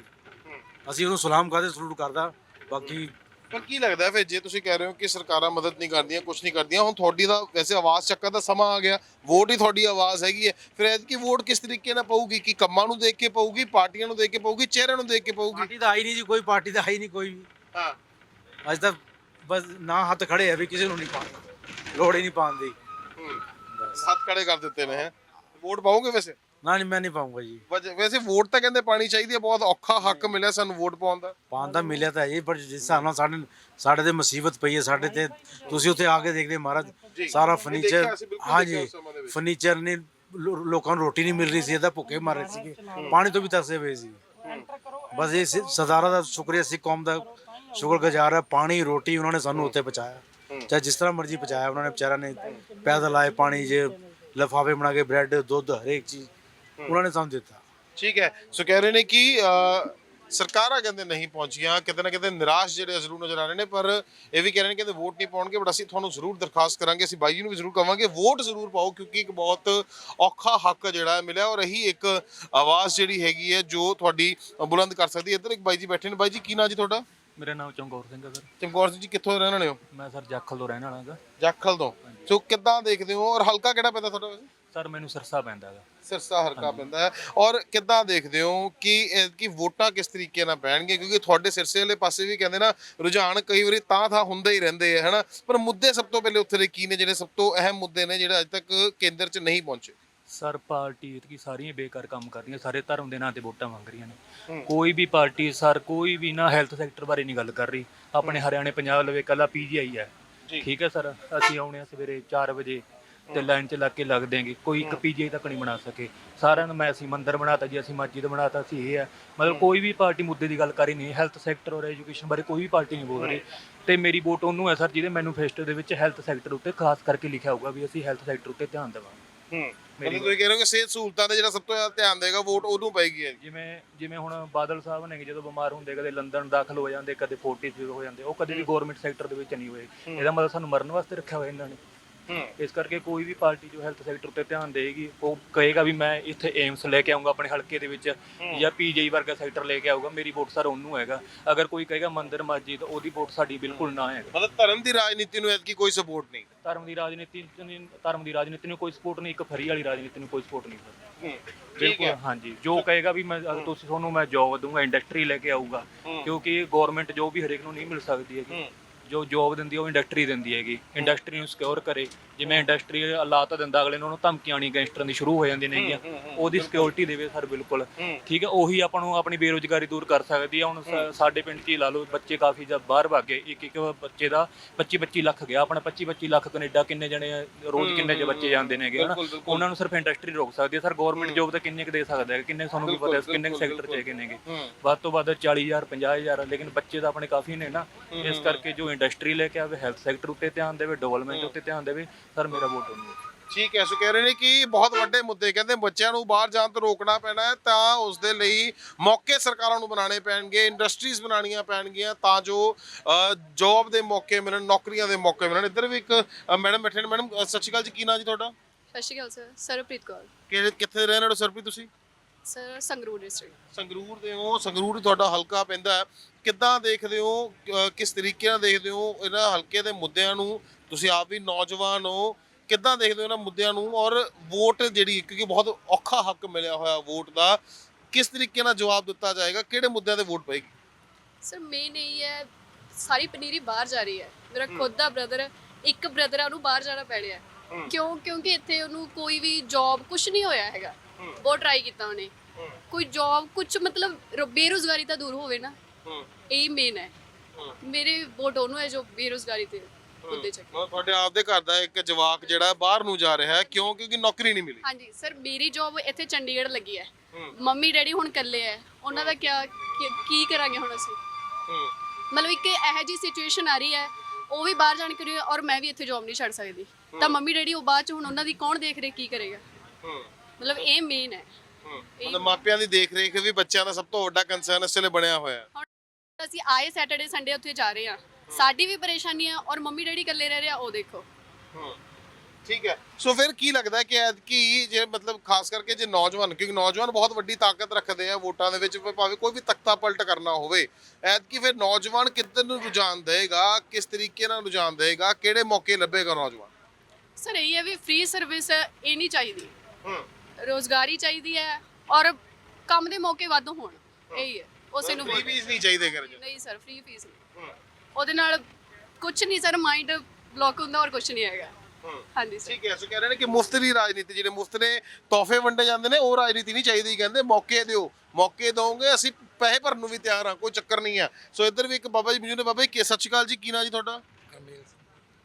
ਅਸੀਂ ਉਹਨੂੰ ਸਲਾਮ ਕਰਦੇ ਸਲੂਟ ਕਰਦਾ। ਬਾਕੀ
ਪਰ ਕੀ ਲੱਗਦਾ ਫਿਰ ਜੇ ਤੁਸੀਂ ਕਹਿ ਰਹੇ ਹੋ ਕਿ ਸਰਕਾਰਾਂ ਮਦਦ ਨਹੀਂ ਕਰਦੀਆਂ ਕੁਝ ਨਹੀਂ ਕਰਦੀਆਂ ਹੁਣ ਤੁਹਾਡੀ ਦਾ ਵੈਸੇ ਆਵਾਜ਼ ਚੱਕਣ ਦਾ ਸਮਾਂ ਆ ਗਿਆ। ਵੋਟ ਹੀ ਤੁਹਾਡੀ ਆਵਾਜ਼ ਹੈਗੀ ਹੈ। ਫਿਰ ਐਤਕੀ ਵੋਟ ਕਿਸ ਤਰੀਕੇ ਨਾਲ ਪਊਗੀ? ਕਿ ਕੰਮਾਂ ਨੂੰ ਦੇਖ ਕੇ ਪਊਗੀ? ਪਾਰਟੀਆਂ ਨੂੰ ਦੇਖ ਕੇ ਪਊਗੀ? ਚਿਹਰਿਆਂ ਨੂੰ ਦੇਖ ਕੇ ਪਊਗੀ?
ਪਾਰਟੀ ਤਾਂ ਆਈ ਨਹੀਂ ਜੀ ਕੋਈ ਪਾਰਟੀ ਤਾਂ ਆਈ ਨਹੀਂ ਕੋਈ ਵੀ।
ਹਾਂ।
ਅੱਜ ਤੱਕ ਬਸ ਨਾ ਹੱਥ ਖੜੇ ਹੈ ਵੀ ਕਿਸੇ ਨੂੰ ਨਹੀਂ ਪਾਉਣਾ ਲੋੜ ਹੀ ਨਹੀਂ ਪਾਉਣ ਦੀ।
ਹੱਥ ਖੜੇ ਕਰ ਦਿੱਤੇ ਨੇ ਹੈ। ਵੋਟ ਪਾਓਗੇ ਵੈਸੇ?
ਨਾ ਨਹੀਂ ਮੈਂ ਨਹੀਂ ਪਾਉਂਗਾ ਜੀ।
ਵਜ- ਵੈਸੇ ਵੋਟ ਤਾਂ ਕਹਿੰਦੇ ਪਾਣੀ ਚਾਹੀਦੀ ਹੈ ਬਹੁਤ ਔਖਾ ਹੱਕ ਮਿਲਿਆ ਸਾਨੂੰ ਵੋਟ ਪਾਉਣ ਦਾ।
ਪਾਉਣ ਦਾ ਮਿਲਿਆ ਤਾਂ ਹੈ ਜੀ ਪਰ ਜਿਸ ਹਿਸਾਬ ਨਾਲ ਸਾਡੇ ਸਾਡੇ ਤੇ ਮੁਸੀਬਤ ਪਈ ਹੈ ਸਾਡੇ ਤੇ ਤੁਸੀਂ ਉੱਥੇ ਆ ਕੇ ਦੇਖਦੇ ਮਹਾਰਾਜ ਸਾਰਾ ਫਰਨੀਚਰ
ਦੇਖਿਆ ਅਸੀਂ, ਬਿਲਕੁਲ
ਹਾਂਜੀ
ਦੇਖਿਆ ਉਸ ਸਮੇਂ ਦੇ ਵਿੱਚ।
ਫਰਨੀਚਰ ਨੇ ਲੋ- ਲੋਕਾਂ ਨੂੰ ਰੋਟੀ ਨਹੀਂ ਮਿਲ ਰਹੀ ਸੀ ਇਹਦਾ ਭੁੱਖੇ ਮਰ ਰਹੇ ਸੀਗੇ। ਪਾਣੀ ਤੋਂ ਵੀ ਤਰਸੇ ਪਏ ਸੀ। ਬਸ ਇਹ ਸਿ- ਸਰਦਾਰਾਂ ਦਾ ਸ਼ੁਕਰੀਆ ਸਿੱਖ ਕੌਮ ਦਾ ਸ਼ੁਕਰਗੁਜ਼ਾਰ ਹੈ ਪਾਣੀ ਰੋਟੀ ਉਹਨਾਂ ਨੇ ਸਾਨੂੰ ਉੱਥੇ ਪਹੁੰਚਾਇਆ। ਚਾਹੇ ਜਿਸ ਤਰ੍ਹਾਂ ਮਰਜ਼ੀ ਪਹੁੰਚਾਇਆ ਉਹਨਾਂ ਨੇ ਵਿਚਾਰਿਆਂ ਨੇ ਪੈਦਲ ਆਏ ਪਾਣੀ ਜੇ ਲਫਾਫੇ ਬਣਾ ਕੇ ਬ੍ਰੈਡ ਦੁੱਧ ਹਰੇਕ ਚੀਜ਼। ਉਹਨਾਂ ਨੇ ਸਾਨੂੰ ਦਿੱਤਾ।
ਠੀਕ ਹੈ। ਸੋ ਕਹਿ ਰਹੇ ਨੇ ਕਿ ਸਰਕਾਰਾਂ ਕਹਿੰਦੇ ਨਹੀਂ ਪਹੁੰਚੀਆਂ ਕਿਤੇ ਨਾ ਕਿਤੇ ਨਿਰਾਸ਼ ਜਿਹੜੇ ਜ਼ਰੂਰ ਨਜ਼ਰ ਆ ਰਹੇ ਨੇ ਪਰ ਇਹ ਵੀ ਕਹਿ ਰਹੇ ਨੇ ਕਿ ਵੋਟ ਨਹੀਂ ਪਾਉਣਗੇ ਬਟ ਅਸੀਂ ਤੁਹਾਨੂੰ ਜ਼ਰੂਰ ਦਰਖਾਸਤ ਕਰਾਂਗੇ ਅਸੀਂ ਬਾਈ ਜੀ ਨੂੰ ਵੀ ਜ਼ਰੂਰ ਕਵਾਂਗੇ ਵੋਟ ਜ਼ਰੂਰ ਪਾਓ ਕਿਉਂਕਿ ਇੱਕ ਬਹੁਤ ਔਖਾ ਹੱਕ ਜਿਹੜਾ ਹੈ ਮਿਲਿਆ ਔਰ ਇਹੀ ਇੱਕ ਆਵਾਜ਼ ਜਿਹੜੀ ਹੈਗੀ ਹੈ ਜੋ ਤੁਹਾਡੀ ਬੁਲੰਦ ਕਰ ਸਕਦੀ ਹੈ। ਇੱਧਰ ਇੱਕ ਬਾਈ ਜੀ ਬੈਠੇ ਨੇ। ਬਾਈ ਜੀ ਕੀ ਨਾਂ ਜੀ ਤੁਹਾਡਾ?
ਮੇਰਾ ਨਾਮ ਚੰਗੌਰ ਸਿੰਘ ਹੈ ਸਰ।
ਚਮਕੌਰ ਸਿੰਘ ਜੀ ਕਿੱਥੋਂ ਦੇ ਰਹਿਣ ਵਾਲੇ ਹੋ?
ਮੈਂ ਸਰ ਜਾਖਲ ਤੋਂ ਰਹਿਣ ਵਾਲਾ ਹਾਂ।
ਜਾਖਲ ਤੋਂ। ਸੋ ਕਿੱਦਾਂ ਦੇਖਦੇ ਹੋ ਔਰ ਹਲਕਾ ਕਿਹੜਾ ਪੈਂਦਾ ਤੁਹਾਡਾ ਵੈਸੇ?
ਸਰ ਮੈਨੂੰ ਸਿਰਸਾ ਪੈਂਦਾ ਹੈਗਾ।
ਸਿਰਸਾ ਹਲਕਾ ਪੈਂਦਾ ਹੈ। ਔਰ ਕਿੱਦਾਂ ਦੇਖਦੇ ਹੋ ਕਿ ਇਹ- ਕਿ ਵੋਟਾਂ ਕਿਸ ਤਰੀਕੇ ਨਾਲ ਪੈਣਗੇ ਕਿਉਂਕਿ ਤੁਹਾਡੇ ਸਿਰਸੇ ਵਾਲੇ ਪਾਸੇ ਵੀ ਕਹਿੰਦੇ ਨਾ ਰੁਝਾਨ ਕਈ ਵਾਰੀ ਤਾਂ ਥਾਂ ਹੁੰਦੇ ਹੀ ਰਹਿੰਦੇ ਆ ਹਨਾ? ਪਰ ਮੁੱਦੇ ਸਭ ਤੋਂ ਪਹਿਲੇ ਉੱਥੇ ਦੇ ਕੀ ਨੇ ਜਿਹੜੇ ਸਭ ਤੋਂ ਅਹਿਮ ਮੁੱਦੇ ਨੇ ਜਿਹੜੇ ਅੱਜ ਤੱਕ ਕੇਂਦਰ 'ਚ ਨਹੀਂ ਪਹੁੰਚੇ?
ਸਰ ਪਾਰਟੀ ਇਤਕੀ ਸਾਰੀਆਂ ਬੇਕਾਰ ਕੰਮ ਕਰ ਰਹੀਆਂ ਸਾਰੇ ਧਰਮ ਦੇ ਨਾਂ ਤੇ ਵੋਟਾਂ ਮੰਗ ਰਹੀਆਂ ਨੇ। ਕੋਈ ਵੀ ਪਾਰਟੀ ਸਰ ਕੋਈ ਵੀ ਨਾ ਹੈਲਥ ਸੈਕਟਰ ਬਾਰੇ ਨਹੀਂ ਗੱਲ ਕਰ ਰਹੀ। ਆਪਣੇ ਹਰਿਆਣੇ ਪੰਜਾਬ ਲਵੇ ਕੱਲਾ ਪੀਜੀਆਈ ਹੈ। ਠੀਕ ਹੈ ਸਰ? ਅਸੀਂ ਆਉਣੇ ਆ ਸਵੇਰੇ 4 ਵਜੇ। ਤੇ ਲਾਈਨ 'ਚ ਲੱਗ ਕੇ ਲੱਗ ਦੇਂਗੇ ਕੋਈ ਇੱਕ ਪੀਜੀਆਈ ਤੱਕ ਨਹੀਂ ਬਣਾ ਸਕੇ। ਸਾਰਿਆਂ ਨੂੰ ਮੈਂ ਅਸੀਂ ਮੰਦਿਰ ਬਣਾਤਾ ਜੀ ਅਸੀਂ ਮਸਜਿਦ ਬਣਾਤਾ ਸੀ ਇਹ ਹੈ ਮਤਲਬ ਕੋਈ ਵੀ ਪਾਰਟੀ ਮੁੱਦੇ ਦੀ ਗੱਲ ਕਰ ਹੀ ਨਹੀਂ। ਹੈਲਥ ਸੈਕਟਰ ਔਰ ਐਜੂਕੇਸ਼ਨ ਬਾਰੇ ਕੋਈ ਵੀ ਪਾਰਟੀ ਨਹੀਂ ਬੋਲ ਰਹੀ। ਤੇ ਮੇਰੀ ਵੋਟ ਉਹਨੂੰ ਹੈ ਸਰ ਜਿਹਦੇ ਮੈਨੀਫੈਸਟੋ ਦੇ ਵਿੱਚ ਹੈਲਥ ਸੈਕਟਰ ਉੱਤੇ ਖਾਸ ਕਰਕੇ ਲਿਖਿਆ ਹੋਊਗਾ ਵੀ ਅਸੀਂ ਹੈਲਥ ਸੈਕਟਰ ਉੱਤੇ ਧਿਆਨ ਦੇਵਾਂਗੇ।
ਹੂੰ ਮਤਲਬ ਤੁਸੀਂ ਕਹਿ ਰਹੇ ਹੋ ਕਿ ਸਿਹਤ ਸਹੂਲਤਾਂ ਤੇ ਜਿਹੜਾ ਸਭ ਤੋਂ ਜ਼ਿਆਦਾ ਧਿਆਨ ਦੇਗਾ ਵੋਟ ਉਹਨੂੰ ਪਏਗੀ ਹੈ
ਜਿਵੇਂ ਜਿਵੇਂ ਹੁਣ ਬਾਦਲ ਸਾਹਿਬ ਨੇ ਜਦੋਂ ਬਿਮਾਰ ਹੁੰਦੇ ਕਦੇ ਲੰਡਨ ਦਾਖਲ ਹੋ ਜਾਂਦੇ ਕਦੇ ਫੋਰਟੀਸ ਹੋ ਜਾਂਦੇ ਉਹ ਕਦੇ ਵੀ ਗਵਰਨਮੈਂਟ ਸੈਕਟਰ ਦੇ ਵਿੱਚ ਨਹੀਂ ਹੋਏ। ਇਹਦਾ ਮਤਲਬ ਸਾਨੂੰ ਮਰਨ ਵਾਸਤੇ ਰੱਖਿਆ ਹੋਇਆ ਇਹਨਾਂ ਨੇ। ਇਸ ਕਰਕੇ ਕੋਈ ਵੀ ਪਾਰਟੀ ਜੋ ਹੈਲਥ ਸੈਕਟਰ ਉੱਤੇ ਧਿਆਨ ਦੇਗੀ ਉਹ ਕਹੇਗਾ ਵੀ ਮੈਂ ਇੱਥੇ ਏਮਸ ਲੈ ਕੇ ਆਉਂਗਾ ਆਪਣੇ ਹਲਕੇ ਦੇ ਵਿੱਚ ਜਾਂ ਪੀਜੀਆਈ ਵਰਗਾ ਸੈਕਟਰ ਲੈ ਕੇ ਆਊਗਾ ਮੇਰੀ ਵੋਟ ਸਰ ਉਹਨੂੰ ਹੈਗਾ। ਅਗਰ ਕੋਈ ਕਹੇਗਾ ਮੰਦਿਰ ਮਸਜਿਦ ਉਹਦੀ ਵੋਟ ਸਾਡੀ ਬਿਲਕੁਲ ਨਾ ਹੈਗਾ।
ਮਤਲਬ ਧਰਮ ਦੀ ਰਾਜਨੀਤੀ ਨੂੰ ਐਤਕੀ ਕੋਈ ਸਪੋਰਟ ਨਹੀਂ।
ਧਰਮ ਦੀ ਰਾਜਨੀਤੀ ਧਰਮ ਦੀ ਰਾਜਨੀਤੀ ਨੂੰ ਕੋਈ ਸਪੋਰਟ ਨਹੀਂ ਇੱਕ ਫਰੀ ਵਾਲੀ ਰਾਜਨੀਤੀ ਨੂੰ ਕੋਈ ਸਪੋਰਟ ਨਹੀਂ ਬਿਲਕੁਲ ਹਾਂਜੀ। ਜੋ ਕਹੇਗਾ ਵੀ ਮੈਂ ਤੁਸੀਂ ਤੁਹਾਨੂੰ ਮੈਂ ਜੋਬ ਦੂੰਗਾ ਇੰਡਸਟਰੀ ਲੈ ਕੇ ਆਊਗਾ ਕਿਉਂਕਿ ਗਵਰਨਮੈਂਟ ਜੋਬ ਵੀ ਹਰੇਕ ਨੂੰ ਨਹੀਂ ਮਿਲ ਸਕਦੀ ਹੈਗੀ। ਜੋ ਜੋਬ ਦਿੰਦੀ ਹੈ ਉਹ ਇੰਡਸਟਰੀ ਦਿੰਦੀ ਹੈਗੀ। ਇੰਡਸਟਰੀ ਨੂੰ ਸਿਕਿਉਰ ਕਰੇ। ਜਿਵੇਂ ਇੰਡਸਟਰੀ ਲਾਤ ਦਿੰਦਾ ਅਗਲੇ ਨੂੰ ਉਹਨੂੰ ਧਮਕੀਆਂ ਨਹੀਂ ਗੈਂਗਸਟਰਾਂ ਦੀ ਸ਼ੁਰੂ ਹੋ ਜਾਂਦੀਆਂ ਨੇਗੀਆਂ। ਉਹਦੀ ਸਿਕਿਉਰਿਟੀ ਦੇਵੇ ਸਰ ਬਿਲਕੁਲ। ਠੀਕ ਹੈ ਉਹੀ ਆਪਾਂ ਨੂੰ ਆਪਣੀ ਬੇਰੋਜ਼ਗਾਰੀ ਦੂਰ ਕਰ ਸਕਦੀ ਹੈ ਹੁਣ ਸ- ਸਾਡੇ ਪਿੰਡ 'ਚ ਹੀ ਲਾ ਲਓ ਬੱਚੇ ਕਾਫੀ ਜਦ ਬਾਹਰ ਭਾਗੇ ਇੱਕ ਇੱਕ ਬੱਚੇ ਦਾ 25 25 ਲੱਖ ਗਿਆ। ਆਪਣਾ 25 25 ਲੱਖ ਕੈਨੇਡਾ ਕਿੰਨੇ ਜਣੇ ਰੋਜ਼ ਕਿੰਨੇ ਜ ਬੱਚੇ ਜਾਂਦੇ ਨੇਗੇ ਹਨਾ? ਉਹਨਾਂ ਨੂੰ ਸਿਰਫ ਇੰਡਸਟਰੀ ਰੋਕ ਸਕਦੀ ਹੈ ਸਰ ਗਵਰਨਮੈਂਟ ਜੋਬ ਤਾਂ ਕਿੰਨੇ ਕੁ ਦੇ ਸਕਦਾ ਹੈ? ਕਿੰਨੇ ਤੁਹਾਨੂੰ ਕੀ ਪਤਾ ਕਿੰਨੇ ਸੈਕਟਰ 'ਚ ਹੈਗੇ ਨੇਗੇ? ਵੱਧ ਤੋਂ ਵੱਧ 40000 50000 ਲੇਕਿਨ ਬੱਚੇ ਤਾਂ ਆਪਣੇ ਕਾਫੀ ਨੇ ਨਾ। ਇਸ ਕਰਕੇ ਜੋ ਇੰਡਸਟਰੀ ਲੈ ਕੇ ਆਵੇ ਹੈਲਥ ਸੈਕਟਰ ਉੱਤੇ ਧਿਆਨ ਦੇਵੇ ਡਿਵੈਲਪਮੈਂਟ ਉੱਤੇ ਧਿਆਨ ਦੇਵੇ ਸਰ ਮੇਰਾ ਵੋਟ ਉਹਨੂੰ ਹੈ।
ਠੀਕ ਹੈ ਸੋ ਕਹਿ ਰਹੇ ਨੇ ਕਿ ਬਹੁਤ ਵੱਡੇ ਮੁੱਦੇ ਕਹਿੰਦੇ ਬੱਚਿਆਂ ਨੂੰ ਬਾਹਰ ਜਾਣ ਤੋਂ ਰੋਕਣਾ ਪੈਣਾ ਹੈ ਤਾਂ ਉਸ ਦੇ ਲਈ ਮੌਕੇ ਸਰਕਾਰਾਂ ਨੂੰ ਬਣਾਉਣੇ ਪੈਣਗੇ ਇੰਡਸਟਰੀਜ਼ ਬਣਾਉਣੀਆਂ ਪੈਣਗੀਆਂ ਤਾਂ ਜੋ ਜੌਬ ਦੇ ਮੌਕੇ ਮਿਲਣ ਨੌਕਰੀਆਂ ਦੇ ਮੌਕੇ ਮਿਲਣ। ਇੱਧਰ ਵੀ ਇੱਕ ਮੈਡਮ ਬੈਠੇ ਨੇ। ਮੈਡਮ ਸਤਿ ਸ਼੍ਰੀ ਅਕਾਲ ਜੀ ਕੀ ਨਾਂ ਜੀ ਤੁਹਾਡਾ?
ਸਤਿ ਸ਼੍ਰੀ ਅਕਾਲ ਸਰ। ਸਰਪ੍ਰੀਤ ਕੌਰ।
ਕਿ ਕਿੱਥੇ ਰਹਿਣ ਵਾਲੇ ਸਰਪੀ ਤੁਸੀਂ?
ਸਰ ਸੰਗਰੂਰ ਡਿਸਟ੍ਰਿਕਟ
ਸੰਗਰੂਰ ਦੇ ਹੋ ਸੰਗਰੂਰ ਤੁਹਾਡਾ ਹਲਕਾ ਪੈਂਦਾ ਹੈ। ਕਿੱਦਾਂ ਦੇਖਦੇ ਹੋ ਕਿਸ ਤਰੀਕੇ ਨਾਲ ਦੇਖਦੇ ਹੋ ਇਹਨਾਂ ਹਲਕੇ ਦੇ ਮੁੱਦਿਆਂ ਨੂੰ? ਤੁਸੀਂ ਆਪ ਵੀ ਨੌਜਵਾਨ ਹੋ ਕਿੱਦਾਂ ਦੇਖਦੇ ਹੋ ਇਹਨਾਂ ਮੁੱਦਿਆਂ ਨੂੰ? ਔਰ ਵੋਟ ਜਿਹੜੀ ਕਿਉਂਕਿ ਬਹੁਤ ਔਖਾ ਹੱਕ ਮਿਲਿਆ ਹੋਇਆ ਵੋਟ ਦਾ ਕਿਸ ਤਰੀਕੇ ਨਾਲ ਜਵਾਬ ਦਿੱਤਾ ਜਾਏਗਾ? ਕਿਹੜੇ ਮੁੱਦਿਆਂ ਤੇ ਵੋਟ ਪਏਗੀ?
ਸਰ ਮੇਨ ਇਹ ਹੈ ਸਾਰੀ ਪਨੀਰੀ ਬਾਹਰ ਜਾ ਰਹੀ ਹੈ। ਮੇਰਾ ਖੁਦ ਦਾ ਬ੍ਰਦਰ ਇੱਕ ਬ੍ਰਦਰ ਆ ਉਹਨੂੰ ਬਾਹਰ ਜਾਣਾ ਪੈ ਰਿਹਾ ਕਿਉਂ? ਕਿਉਂਕਿ ਇੱਥੇ ਉਹਨੂੰ ਕੋਈ ਵੀ ਜੌਬ ਕੁਝ ਨਹੀਂ ਹੋਇਆ ਹੈਗਾ। ਬਹੁਤ ਟਰਾਈ ਕੀਤਾ ਉਹਨੇ। ਕੋਈ ਜੌਬ ਕੁਝ ਮਤਲਬ ਬੇਰੁਜ਼ਗਾਰੀ ਤਾਂ ਦੂਰ ਹੋਵੇ ਨਾ। ਇਹੀ ਮੇਨ ਹੈ। ਮੇਰੇ ਵੋਟ ਉਹਨੂੰ ਹੈ ਜੋ ਬੇਰੁਜ਼ਗਾਰੀ ਤੇ ਮੁੱਦੇ ਚੱਕੇ।
ਮਤਲਬ ਤੁਹਾਡੇ ਆਪ ਦੇ ਘਰ ਦਾ ਇੱਕ ਜਵਾਕ ਜਿਹੜਾ ਬਾਹਰ ਨੂੰ ਜਾ ਰਿਹਾ ਹੈ ਕਿਉਂ? ਕਿਉਂਕਿ ਨੌਕਰੀ ਨਹੀਂ ਮਿਲੀ।
ਹਾਂਜੀ ਸਰ ਮੇਰੀ ਜੌਬ ਇੱਥੇ ਚੰਡੀਗੜ੍ਹ ਲੱਗੀ ਹੈ। ਮੰਮੀ ਡੈਡੀ ਹੁਣ ਇਕੱਲੇ ਹੈ। ਉਹਨਾਂ ਦਾ ਕਿਆ ਕੀ- ਕੀ ਕਰਾਂਗੇ ਹੁਣ ਅਸੀਂ? ਮਤਲਬ ਇੱਕ ਇਹੋ ਜੀ ਸਿਚੁਏਸ਼ਨ ਆ ਰਹੀ ਹੈ ਉਹ ਵੀ ਬਾਹਰ ਜਾਣ ਕੇ ਔਰ ਮੈਂ ਵੀ ਇੱਥੇ ਜੌਬ ਨਹੀਂ ਛੱਡ ਸਕਦੀ। ਤਾਂ ਮੰਮੀ ਡੈਡੀ ਉਹ ਬਾਅਦ ਚ ਹੁਣ ਉਹਨਾਂ ਦੀ ਕੌਣ ਦੇਖ ਰੇ ਕੀ ਕਰੇਗਾ? ਮਤਲਬ ਇਹ ਮੇਨ ਹੈ।
ਮਤਲਬ ਮਾਪਿਆਂ ਦੀ ਦੇਖ ਰੇਖ ਵੀ ਬੱਚਿਆਂ ਦਾ ਸਭ ਤੋਂ ਵੱਡਾ ਕੰਸਰਨ ਇਸ ਵੇਲੇ ਬਣਿਆ ਹੋਇਆ ਹੈ।
ਹੁਣ ਅਸੀਂ ਆਏ ਸੈਟਰਡੇ ਸੰਡੇ ਉੱਥੇ ਜਾ ਰਹੇ ਹਾਂ। ਸਾਡੀ ਵੀ ਪਰੇਸ਼ਾਨੀ ਹੈ ਔਰ ਮੰਮੀ ਡੈਡੀ ਇਕੱਲੇ ਰਹਿ ਰਹੇ ਆ ਉਹ ਦੇਖੋ।
ਠੀਕ ਹੈ। ਸੋ ਫਿਰ ਕੀ ਲੱਗਦਾ ਕਿ ਐਤਕੀ ਜੇ ਮਤਲਬ ਖਾਸ ਕਰਕੇ ਜੇ ਨੌਜਵਾਨ ਕਿਉਂਕਿ ਨੌਜਵਾਨ ਬਹੁਤ ਵੱਡੀ ਤਾਕਤ ਰੱਖਦੇ ਆ ਵੋਟਾਂ ਦੇ ਵਿੱਚ ਭਾਵੇਂ ਕੋਈ ਵੀ ਤਖਤਾ ਪਲਟ ਕਰਨਾ ਹੋਵੇ ਐਤਕੀ ਫਿਰ ਨੌਜਵਾਨ ਕਿੱਧਰ ਨੂੰ ਰੁਝਾਨ ਦੇਗਾ ਕਿਸ ਤਰੀਕੇ ਨਾਲ ਰੁਝਾਨ ਦੇਗਾ ਕਿਹੜੇ ਮੌਕੇ ਲੱਭੇਗਾ ਨੌਜਵਾਨ?
ਸਰ ਇਹ ਹੈ ਵੀ ਫ੍ਰੀ ਸਰਵਿਸ ਇਹ ਨਹੀਂ ਚਾਹੀਦੀ।
ਹੂੰ।
ਰੋਜ਼ਗਾਰੀ ਚਾਹੀਦੀ ਹੈ ਔਰ ਕੰਮ ਦੇ ਮੌਕੇ ਵੱਧ ਹੋਣ ਇਹੀ ਹੈ। ਉਸੇ ਨੂੰ
ਫ੍ਰੀ ਫੀਸ ਨਹੀਂ ਚਾਹੀਦੇ ਕਰ ਜੋ
ਨਹੀਂ ਸਰ ਫ੍ਰੀ ਫੀਸ ਉਹਦੇ ਨਾਲ ਕੁਝ ਨਹੀਂ ਸਰ ਮਾਈਂਡ ਬਲੌਕ ਹੁੰਦਾ ਔਰ ਕੁਝ ਨਹੀਂ ਹੈਗਾ। ਹਾਂਜੀ ਸਰ
ਠੀਕ ਹੈ ਸੋ ਕਹਿ ਰਹੇ ਨੇ ਕਿ ਮੁਫਤ ਦੀ ਰਾਜਨੀਤੀ ਜਿਹੜੇ ਮੁਫਤ ਦੇ ਤੋਹਫੇ ਵੰਡੇ ਜਾਂਦੇ ਨੇ ਉਹ ਰਾਜਨੀਤੀ ਨਹੀਂ ਚਾਹੀਦੀ ਕਹਿੰਦੇ ਮੌਕੇ ਦਿਓ। ਮੌਕੇ ਦੋਗੇ ਅਸੀਂ ਪੈਸੇ ਭਰਨ ਨੂੰ ਵੀ ਤਿਆਰ ਹਾਂ ਕੋਈ ਚੱਕਰ ਨਹੀਂ ਹੈ। ਸੋ ਇੱਧਰ ਵੀ ਇੱਕ ਬਾਬਾ ਜੀ ਮਿਜੂ ਨੇ ਬਾਬਾ ਜੀ ਕੀ ਸਤਿ ਸ਼੍ਰੀ ਅਕਾਲ ਜੀ ਕੀ ਨਾਂ ਜੀ ਤੁਹਾਡਾ?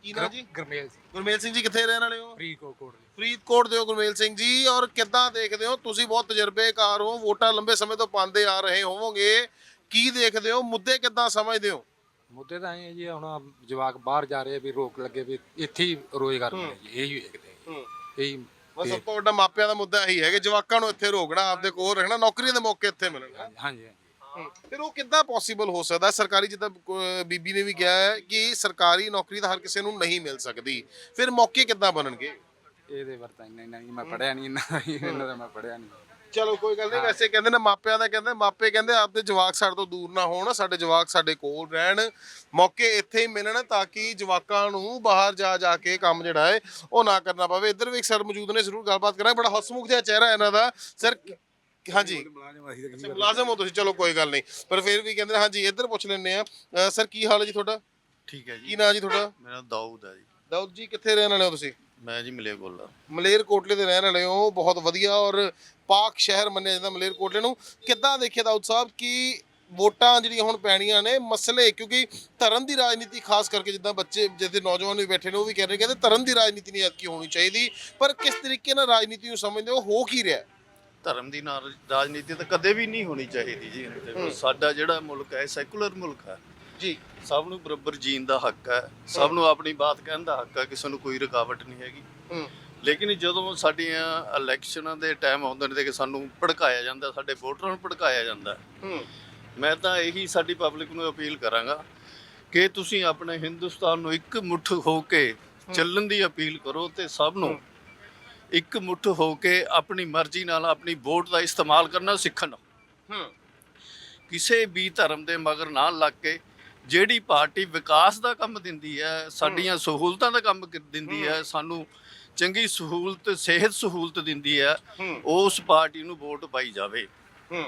ਕੀ ਨਾਂ ਜੀ?
ਗਰਮੇਲ ਸਿੰਘ।
ਗੁਰਮੇਲ ਸਿੰਘ ਜੀ ਕਿੱਥੇ ਰਹਿਣ ਵਾਲੇ ਹੋ?
ਫਰੀਦਕੋਟ ਕੋਟ ਦੇ
ਫਰੀਦਕੋਟ ਦੇ ਹੋ ਗੁਰਮੇਲ ਸਿੰਘ ਜੀ ਔਰ ਕਿੱਦਾਂ ਦੇਖਦੇ ਹੋ? ਤੁਸੀਂ ਬਹੁਤ ਤਜਰਬੇਕਾਰ ਹੋ ਵੋਟਾਂ ਲੰਬੇ ਸਮੇਂ ਤੋਂ ਪਾਉਂਦੇ ਆ ਰਹੇ ਹੋਵੋਗੇ। ਕੀ ਦੇਖਦੇ ਹੋ? ਮੁੱਦੇ ਕਿੱਦਾਂ ਸਮਝਦੇ ਹੋ?
ਮੁੱਦੇ ਤਾਂ ਇਹ ਹੈ ਜੀ ਹੁਣ ਜਵਾਕ ਬਾਹਰ ਜਾ ਰਹੇ ਆ ਵੀ ਰੋਕ ਲੱਗੇ ਵੀ ਇੱਥੇ ਹੀ ਰੋਜ਼ਗਾਰ ਮਿਲੇ ਜੀ ਇਹੀ ਆ
ਹੂੰ।
ਇਹੀ
ਬਸ ਸਭ ਤੋਂ ਵੱਡਾ ਮਾਪਿਆਂ ਦਾ ਮੁੱਦਾ ਇਹੀ ਹੈ ਕਿ ਜਵਾਕਾਂ ਨੂੰ ਇੱਥੇ ਰੋਕਣਾ ਆਪਦੇ ਕੋਲ ਰੱਖਣਾ ਨੌਕਰੀਆਂ ਦੇ ਮੌਕੇ ਇੱਥੇ ਮਿਲਣ।
ਹਾਂਜੀ ਹਾਂਜੀ।
ਫਿਰ ਉਹ ਕਿੱਦਾਂ ਪੋਸੀਬਲ ਹੋ ਸਕਦਾ? ਸਰਕਾਰੀ ਜਿੱਦਾਂ ਅਹ, ਬੀਬੀ ਨੇ ਵੀ ਕਿਹਾ ਹੈ ਕਿ ਸਰਕਾਰੀ ਨੌਕਰੀ ਤਾਂ ਹਰ ਕਿਸੇ ਨੂੰ ਨਹੀਂ ਮਿਲ ਸਕਦੀ। ਫਿਰ ਮੌਕੇ ਕਿੱਦਾਂ ਬਣਨਗੇ?
ਇਹਦੇ ਵਰਤਾ ਇੰਨਾ ਇੰਨਾ ਮੈਂ ਪੜਿਆ ਨਹੀਂ ਇੰਨਾ ਇਹਨਾਂ ਦਾ ਮੈਂ ਪੜਿਆ ਨਹੀਂ।
ਚਲੋ ਕੋਈ ਗੱਲ ਨਹੀਂ ਵੈਸੇ ਕਹਿੰਦੇ ਨੇ ਮਾਪਿਆਂ ਦਾ ਕਹਿੰਦੇ ਮਾਪੇ ਕਹਿੰਦੇ ਆਪਦੇ ਜਵਾਕ ਸਾਡੇ ਤੋਂ ਦੂਰ ਨਾ ਹੋਣ ਸਾਡੇ ਜਵਾਕ ਸਾਡੇ ਕੋਲ ਰਹਿਣ ਮੌਕੇ ਇੱਥੇ ਹੀ ਮਿਲਣ ਤਾਂ ਕਿ ਜਵਾਕਾਂ ਨੂੰ ਬਾਹਰ ਜਾ ਜਾ ਕੇ ਕੰਮ ਜਿਹੜਾ ਹੈ ਉਹ ਨਾ ਕਰਨਾ ਪਵੇ। ਇੱਧਰ ਵੀ ਇੱਕ ਸਰ ਮੌਜੂਦ ਨੇ ਜ਼ਰੂਰ ਗੱਲਬਾਤ ਕਰਾਂਗੇ। ਬੜਾ ਹਸਮੁਖ ਜਿਹਾ ਚਿਹਰਾ ਹੈ ਇਹਨਾਂ ਦਾ। ਸਰ ਹਾਂਜੀ। ਅੱਛਾ, ਮੁਲਾਜ਼ਮ ਹੋ ਤੁਸੀਂ ਚਲੋ ਕੋਈ ਗੱਲ ਨਹੀਂ। ਪਰ ਫਿਰ ਵੀ ਕਹਿੰਦੇ ਹਾਂਜੀ ਇੱਧਰ ਪੁੱਛ ਲੈਂਦੇ ਆ ਸਰ ਕੀ ਹਾਲ ਹੈ ਜੀ ਤੁਹਾਡਾ?
ਠੀਕ ਹੈ ਜੀ।
ਕੀ ਨਾਂ ਜੀ ਤੁਹਾਡਾ?
ਮੇਰਾ ਦਾਊਦ ਹੈ ਜੀ।
ਦਾਊਦ ਜੀ ਕਿੱਥੇ ਰਹਿਣ ਵਾਲੇ ਹੋ ਤੁਸੀਂ?
ਮੈਂ ਜੀ ਮਲੇ ਕੋਲਾ
ਮਲੇਰ ਕੋਟਲੇ ਦੇ ਰਹਿਣ ਵਾਲੇ ਹੋ। ਬਹੁਤ ਵਧੀਆ ਔਰ ਪਾਕ ਸ਼ਹਿਰ ਮੰਨਿਆ ਜਾਂਦਾ ਮਲੇਰ ਕੋਟਲੇ ਨੂੰ। ਕਿੱਦਾਂ ਦੇਖਿਆ ਦਾਊਦ ਸਾਹਿਬ ਕਿ ਵੋਟਾਂ ਜਿਹੜੀਆਂ ਹੁਣ ਪੈਣੀਆਂ ਨੇ ਮਸਲੇ ਕਿਉਂਕਿ ਧਰਮ ਦੀ ਰਾਜਨੀਤੀ ਖਾਸ ਕਰਕੇ ਜਿੱਦਾਂ ਬੱਚੇ ਜਿਹਦੇ ਨੌਜਵਾਨ ਵੀ ਬੈਠੇ ਨੇ ਉਹ ਵੀ ਕਹਿ ਰਹੇ ਕਹਿੰਦੇ ਧਰਮ ਦੀ ਰਾਜਨੀਤੀ ਨਹੀਂ ਐਤਕੀ ਹੋਣੀ ਚਾਹੀਦੀ। ਪਰ ਕਿਸ ਤਰੀਕੇ ਨਾਲ ਰਾਜਨੀਤੀ ਨੂੰ ਸਮਝਦੇ ਹੋ ਹੋ ਕੀ ਰਿਹਾ?
ਧਰਮ ਦੀ ਨਾਲ ਰਾਜਨੀਤੀ ਤਾਂ ਕਦੇ ਵੀ ਨਹੀਂ ਹੋਣੀ ਚਾਹੀਦੀ ਜੀ। ਦੇਖੋ ਸਾਡਾ ਜਿਹੜਾ ਮੁਲਕ ਹੈ ਸੈਕੂਲਰ ਮੁਲਕ ਹੈ।
ਜੀ।
ਸਭ ਨੂੰ ਬਰਾਬਰ ਜੀਣ ਦਾ ਹੱਕ ਹੈ। ਸਭ ਨੂੰ ਆਪਣੀ ਬਾਤ ਕਹਿਣ ਦਾ ਹੱਕ ਹੈ ਕਿਸੇ ਨੂੰ ਕੋਈ ਰੁਕਾਵਟ ਨਹੀਂ ਹੈਗੀ।
ਹੂੰ।
ਲੇਕਿਨ ਜਦੋਂ ਸਾਡੀਆਂ ਇਲੈਕਸ਼ਨਾਂ ਦੇ ਟਾਈਮ ਆਉਂਦੇ ਨੇ ਤੇ ਕਿ ਸਾਨੂੰ ਭੜਕਾਇਆ ਜਾਂਦਾ ਸਾਡੇ ਵੋਟਰਾਂ ਨੂੰ ਭੜਕਾਇਆ ਜਾਂਦਾ
ਹੂੰ।
ਮੈਂ ਤਾਂ ਇਹੀ ਸਾਡੀ ਪਬਲਿਕ ਨੂੰ ਅਪੀਲ ਕਰਾਂਗਾ ਕਿ ਤੁਸੀਂ ਆਪਣੇ ਹਿੰਦੁਸਤਾਨ ਨੂੰ ਇੱਕ ਮੁੱਠ ਹੋ ਕੇ ਚੱਲਣ ਦੀ ਅਪੀਲ ਕਰੋ ਤੇ ਸਭ ਨੂੰ ਇੱਕ ਮੁੱਠ ਹੋ ਕੇ ਆਪਣੀ ਮਰਜ਼ੀ ਨਾਲ ਆਪਣੀ ਵੋਟ ਦਾ ਇਸਤੇਮਾਲ ਕਰਨਾ ਸਿੱਖਣ
ਹੂੰ।
ਕਿਸੇ ਵੀ ਧਰਮ ਦੇ ਮਗਰ ਨਾ ਲੱਗ ਕੇ ਜਿਹੜੀ ਪਾਰਟੀ ਵਿਕਾਸ ਦਾ ਕੰਮ ਦਿੰਦੀ ਹੈ ਸਾਡੀਆਂ ਸਹੂਲਤਾਂ ਦਾ ਕੰਮ ਦਿੰਦੀ ਹੈ ਸਾਨੂੰ ਚੰਗੀ ਸਹੂਲਤ ਸਿਹਤ ਸਹੂਲਤ ਦਿੰਦੀ ਹੈ ਉਸ ਪਾਰਟੀ ਨੂੰ ਵੋਟ ਪਾਈ ਜਾਵੇ।
ਹੂੰ।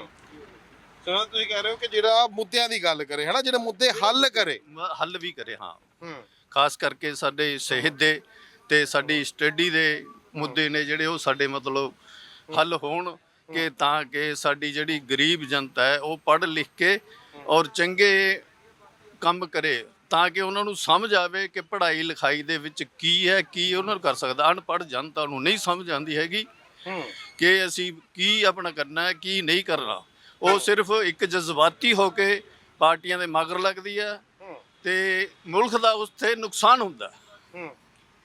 ਸੋ ਤੁਸੀਂ ਕਹਿ ਰਹੇ ਹੋ ਕਿ ਜਿਹੜਾ ਮੁੱਦਿਆਂ ਦੀ ਗੱਲ ਕਰੇ ਹਨਾ? ਜਿਹੜੇ ਮੁੱਦੇ ਹੱਲ ਕਰੇ।
ਹੱਲ ਵੀ ਕਰੇ ਹਾਂ।
ਹੂੰ।
ਖਾਸ ਕਰਕੇ ਸਾਡੇ ਸਿਹਤ ਦੇ ਤੇ ਸਾਡੀ ਸਟੱਡੀ ਦੇ ਮੁੱਦੇ ਨੇ ਜਿਹੜੇ ਉਹ ਸਾਡੇ ਮਤਲਬ ਹੱਲ ਹੋਣ ਕਿ ਤਾਂ ਕਿ ਸਾਡੀ ਜਿਹੜੀ ਗਰੀਬ ਜਨਤਾ ਹੈ ਉਹ ਪੜ੍ਹ ਲਿਖ ਕੇ ਔਰ ਚੰਗੇ ਕੰਮ ਕਰੇ ਤਾਂ ਕਿ ਉਹਨਾਂ ਨੂੰ ਸਮਝ ਆਵੇ ਕਿ ਪੜ੍ਹਾਈ ਲਿਖਾਈ ਦੇ ਵਿੱਚ ਕੀ ਹੈ ਕੀ ਉਹਨਾਂ ਨੂੰ ਕਰ ਸਕਦਾ। ਅਨਪੜ੍ਹ ਜਨਤਾ ਨੂੰ ਨਹੀਂ ਸਮਝ ਆਉਂਦੀ ਹੈਗੀ ਕਿ ਅਸੀਂ ਕੀ ਆਪਣਾ ਕਰਨਾ ਹੈ ਕੀ ਨਹੀਂ ਕਰਨਾ। ਉਹ ਸਿਰਫ ਇੱਕ ਜਜ਼ਬਾਤੀ ਹੋ ਕੇ ਪਾਰਟੀਆਂ ਦੇ ਮਗਰ ਲੱਗਦੀ ਹੈ ਤੇ ਮੁਲਕ ਦਾ ਉੱਥੇ ਨੁਕਸਾਨ ਹੁੰਦਾ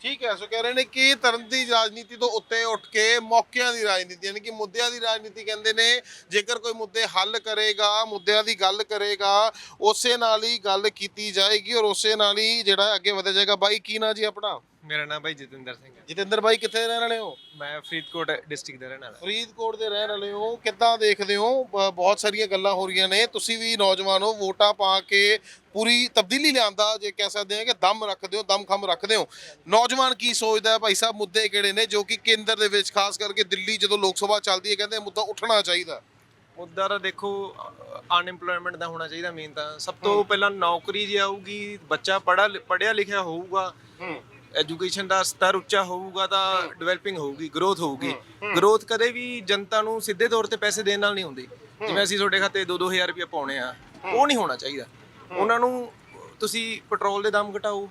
ਠੀਕ ਹੈ, ਸੋ ਕਹਿ ਰਹੇ ਨੇ ਕਿ ਧਰਮ ਦੀ ਰਾਜਨੀਤੀ ਤੋਂ ਉੱਤੇ ਉੱਠ ਕੇ ਮੌਕਿਆਂ ਦੀ ਰਾਜਨੀਤੀ, ਯਾਨੀ ਕਿ ਮੁੱਦਿਆਂ ਦੀ ਰਾਜਨੀਤੀ ਕਹਿੰਦੇ ਨੇ, ਜੇਕਰ ਕੋਈ ਮੁੱਦੇ ਹੱਲ ਕਰੇਗਾ, ਮੁੱਦਿਆਂ ਦੀ ਗੱਲ ਕਰੇਗਾ, ਉਸੇ ਨਾਲ ਹੀ ਗੱਲ ਕੀਤੀ ਜਾਏਗੀ ਔਰ ਉਸੇ ਨਾਲ ਹੀ ਜਿਹੜਾ ਅੱਗੇ ਵਧਿਆ ਜਾਏਗਾ। ਬਾਈ, ਕੀ ਨਾ ਜੀ ਆਪਣਾ?
ਮੇਰਾ ਨਾਮ ਭਾਈ ਜਤਿੰਦਰ ਸਿੰਘ ਹੈ।
ਜਤਿੰਦਰ ਬਾਈ ਕਿੱਥੇ ਰਹਿਣ ਵਾਲੇ ਹੋ?
ਮੈਂ ਫਰੀਦਕੋਟ ਡਿਸਟ੍ਰਿਕਟ ਦਾ ਰਹਿਣ ਵਾਲਾ।
ਫਰੀਦਕੋਟ ਦੇ ਰਹਿਣ ਵਾਲੇ ਹੋ। ਕਿੱਦਾਂ ਦੇਖਦੇ ਹੋ? ਬ- ਬਹੁਤ ਸਾਰੀਆਂ ਗੱਲਾਂ ਹੋ ਰਹੀਆਂ ਨੇ। ਤੁਸੀਂ ਵੀ ਨੌਜਵਾਨ ਹੋ ਵੋਟਾਂ ਪਾ ਕੇ ਪੂਰੀ ਤਬਦੀਲੀ ਲਿਆਂਦਾ ਜੇ ਕਹਿ ਸਕਦੇ ਹਾਂ ਕਿ ਦਮ ਰੱਖਦੇ ਹੋ ਦਮ ਖਮ ਰੱਖਦੇ ਹੋ। ਨੌਜਵਾਨ ਕੀ ਸੋਚਦਾ ਹੈ? ਭਾਈ ਸਾਹਿਬ ਮੁੱਦੇ ਕਿਹੜੇ ਨੇ? ਜੋ ਕਿ ਕੇਂਦਰ ਦੇ ਵਿੱਚ ਖਾਸ ਕਰਕੇ ਦਿੱਲੀ ਜਦੋਂ ਲੋਕ ਸਭਾ ਚੱਲਦੀ ਹੈ ਕਹਿੰਦੇ ਇਹ ਮੁੱਦਾ ਉੱਠਣਾ ਚਾਹੀਦਾ।
ਮੁੱਦਾ ਤਾਂ ਦੇਖੋ ਅਨਐਮਪਲੋਇਮੈਂਟ ਦਾ ਹੋਣਾ ਚਾਹੀਦਾ ਮੇਨ ਤਾਂ। ਸਭ ਤੋਂ ਪਹਿਲਾਂ ਨੌਕਰੀ ਜੇ ਆਊਗੀ ਬੱਚਾ ਪੜਾ ਪੜਿਆ ਲਿਖਿਆ ਹੋਊਗਾ ਐਜੂਕੇਸ਼ਨ ਦਾ ਸਤਰ ਉੱਚਾ ਹੋਊਗਾ ਤਾਂ ਡਿਵੈਲਪਿੰਗ ਹੋਊਗੀ ਗਰੋਥ ਹੋਊਗੀ। ਗਰੋਥ ਕਦੇ ਵੀ ਜਨਤਾ ਨੂੰ ਸਿੱਧੇ ਤੌਰ ਤੇ ਪੈਸੇ ਦੇਣ ਨਾਲ ਨਹੀਂ ਹੁੰਦੀ। ਜਿਵੇਂ ਅਸੀਂ ਤੁਹਾਡੇ ਖਾਤੇ 2-2000 ਰੁਪਏ ਪਾਉਣੇ ਆ ਉਹ ਨਹੀਂ ਹੋਣਾ ਚਾਹੀਦਾ। ਉਹਨਾਂ ਨੂੰ ਤੁਸੀਂ ਪੈਟਰੋਲ ਦੇ ਦਾਮ ਘਟਾਓ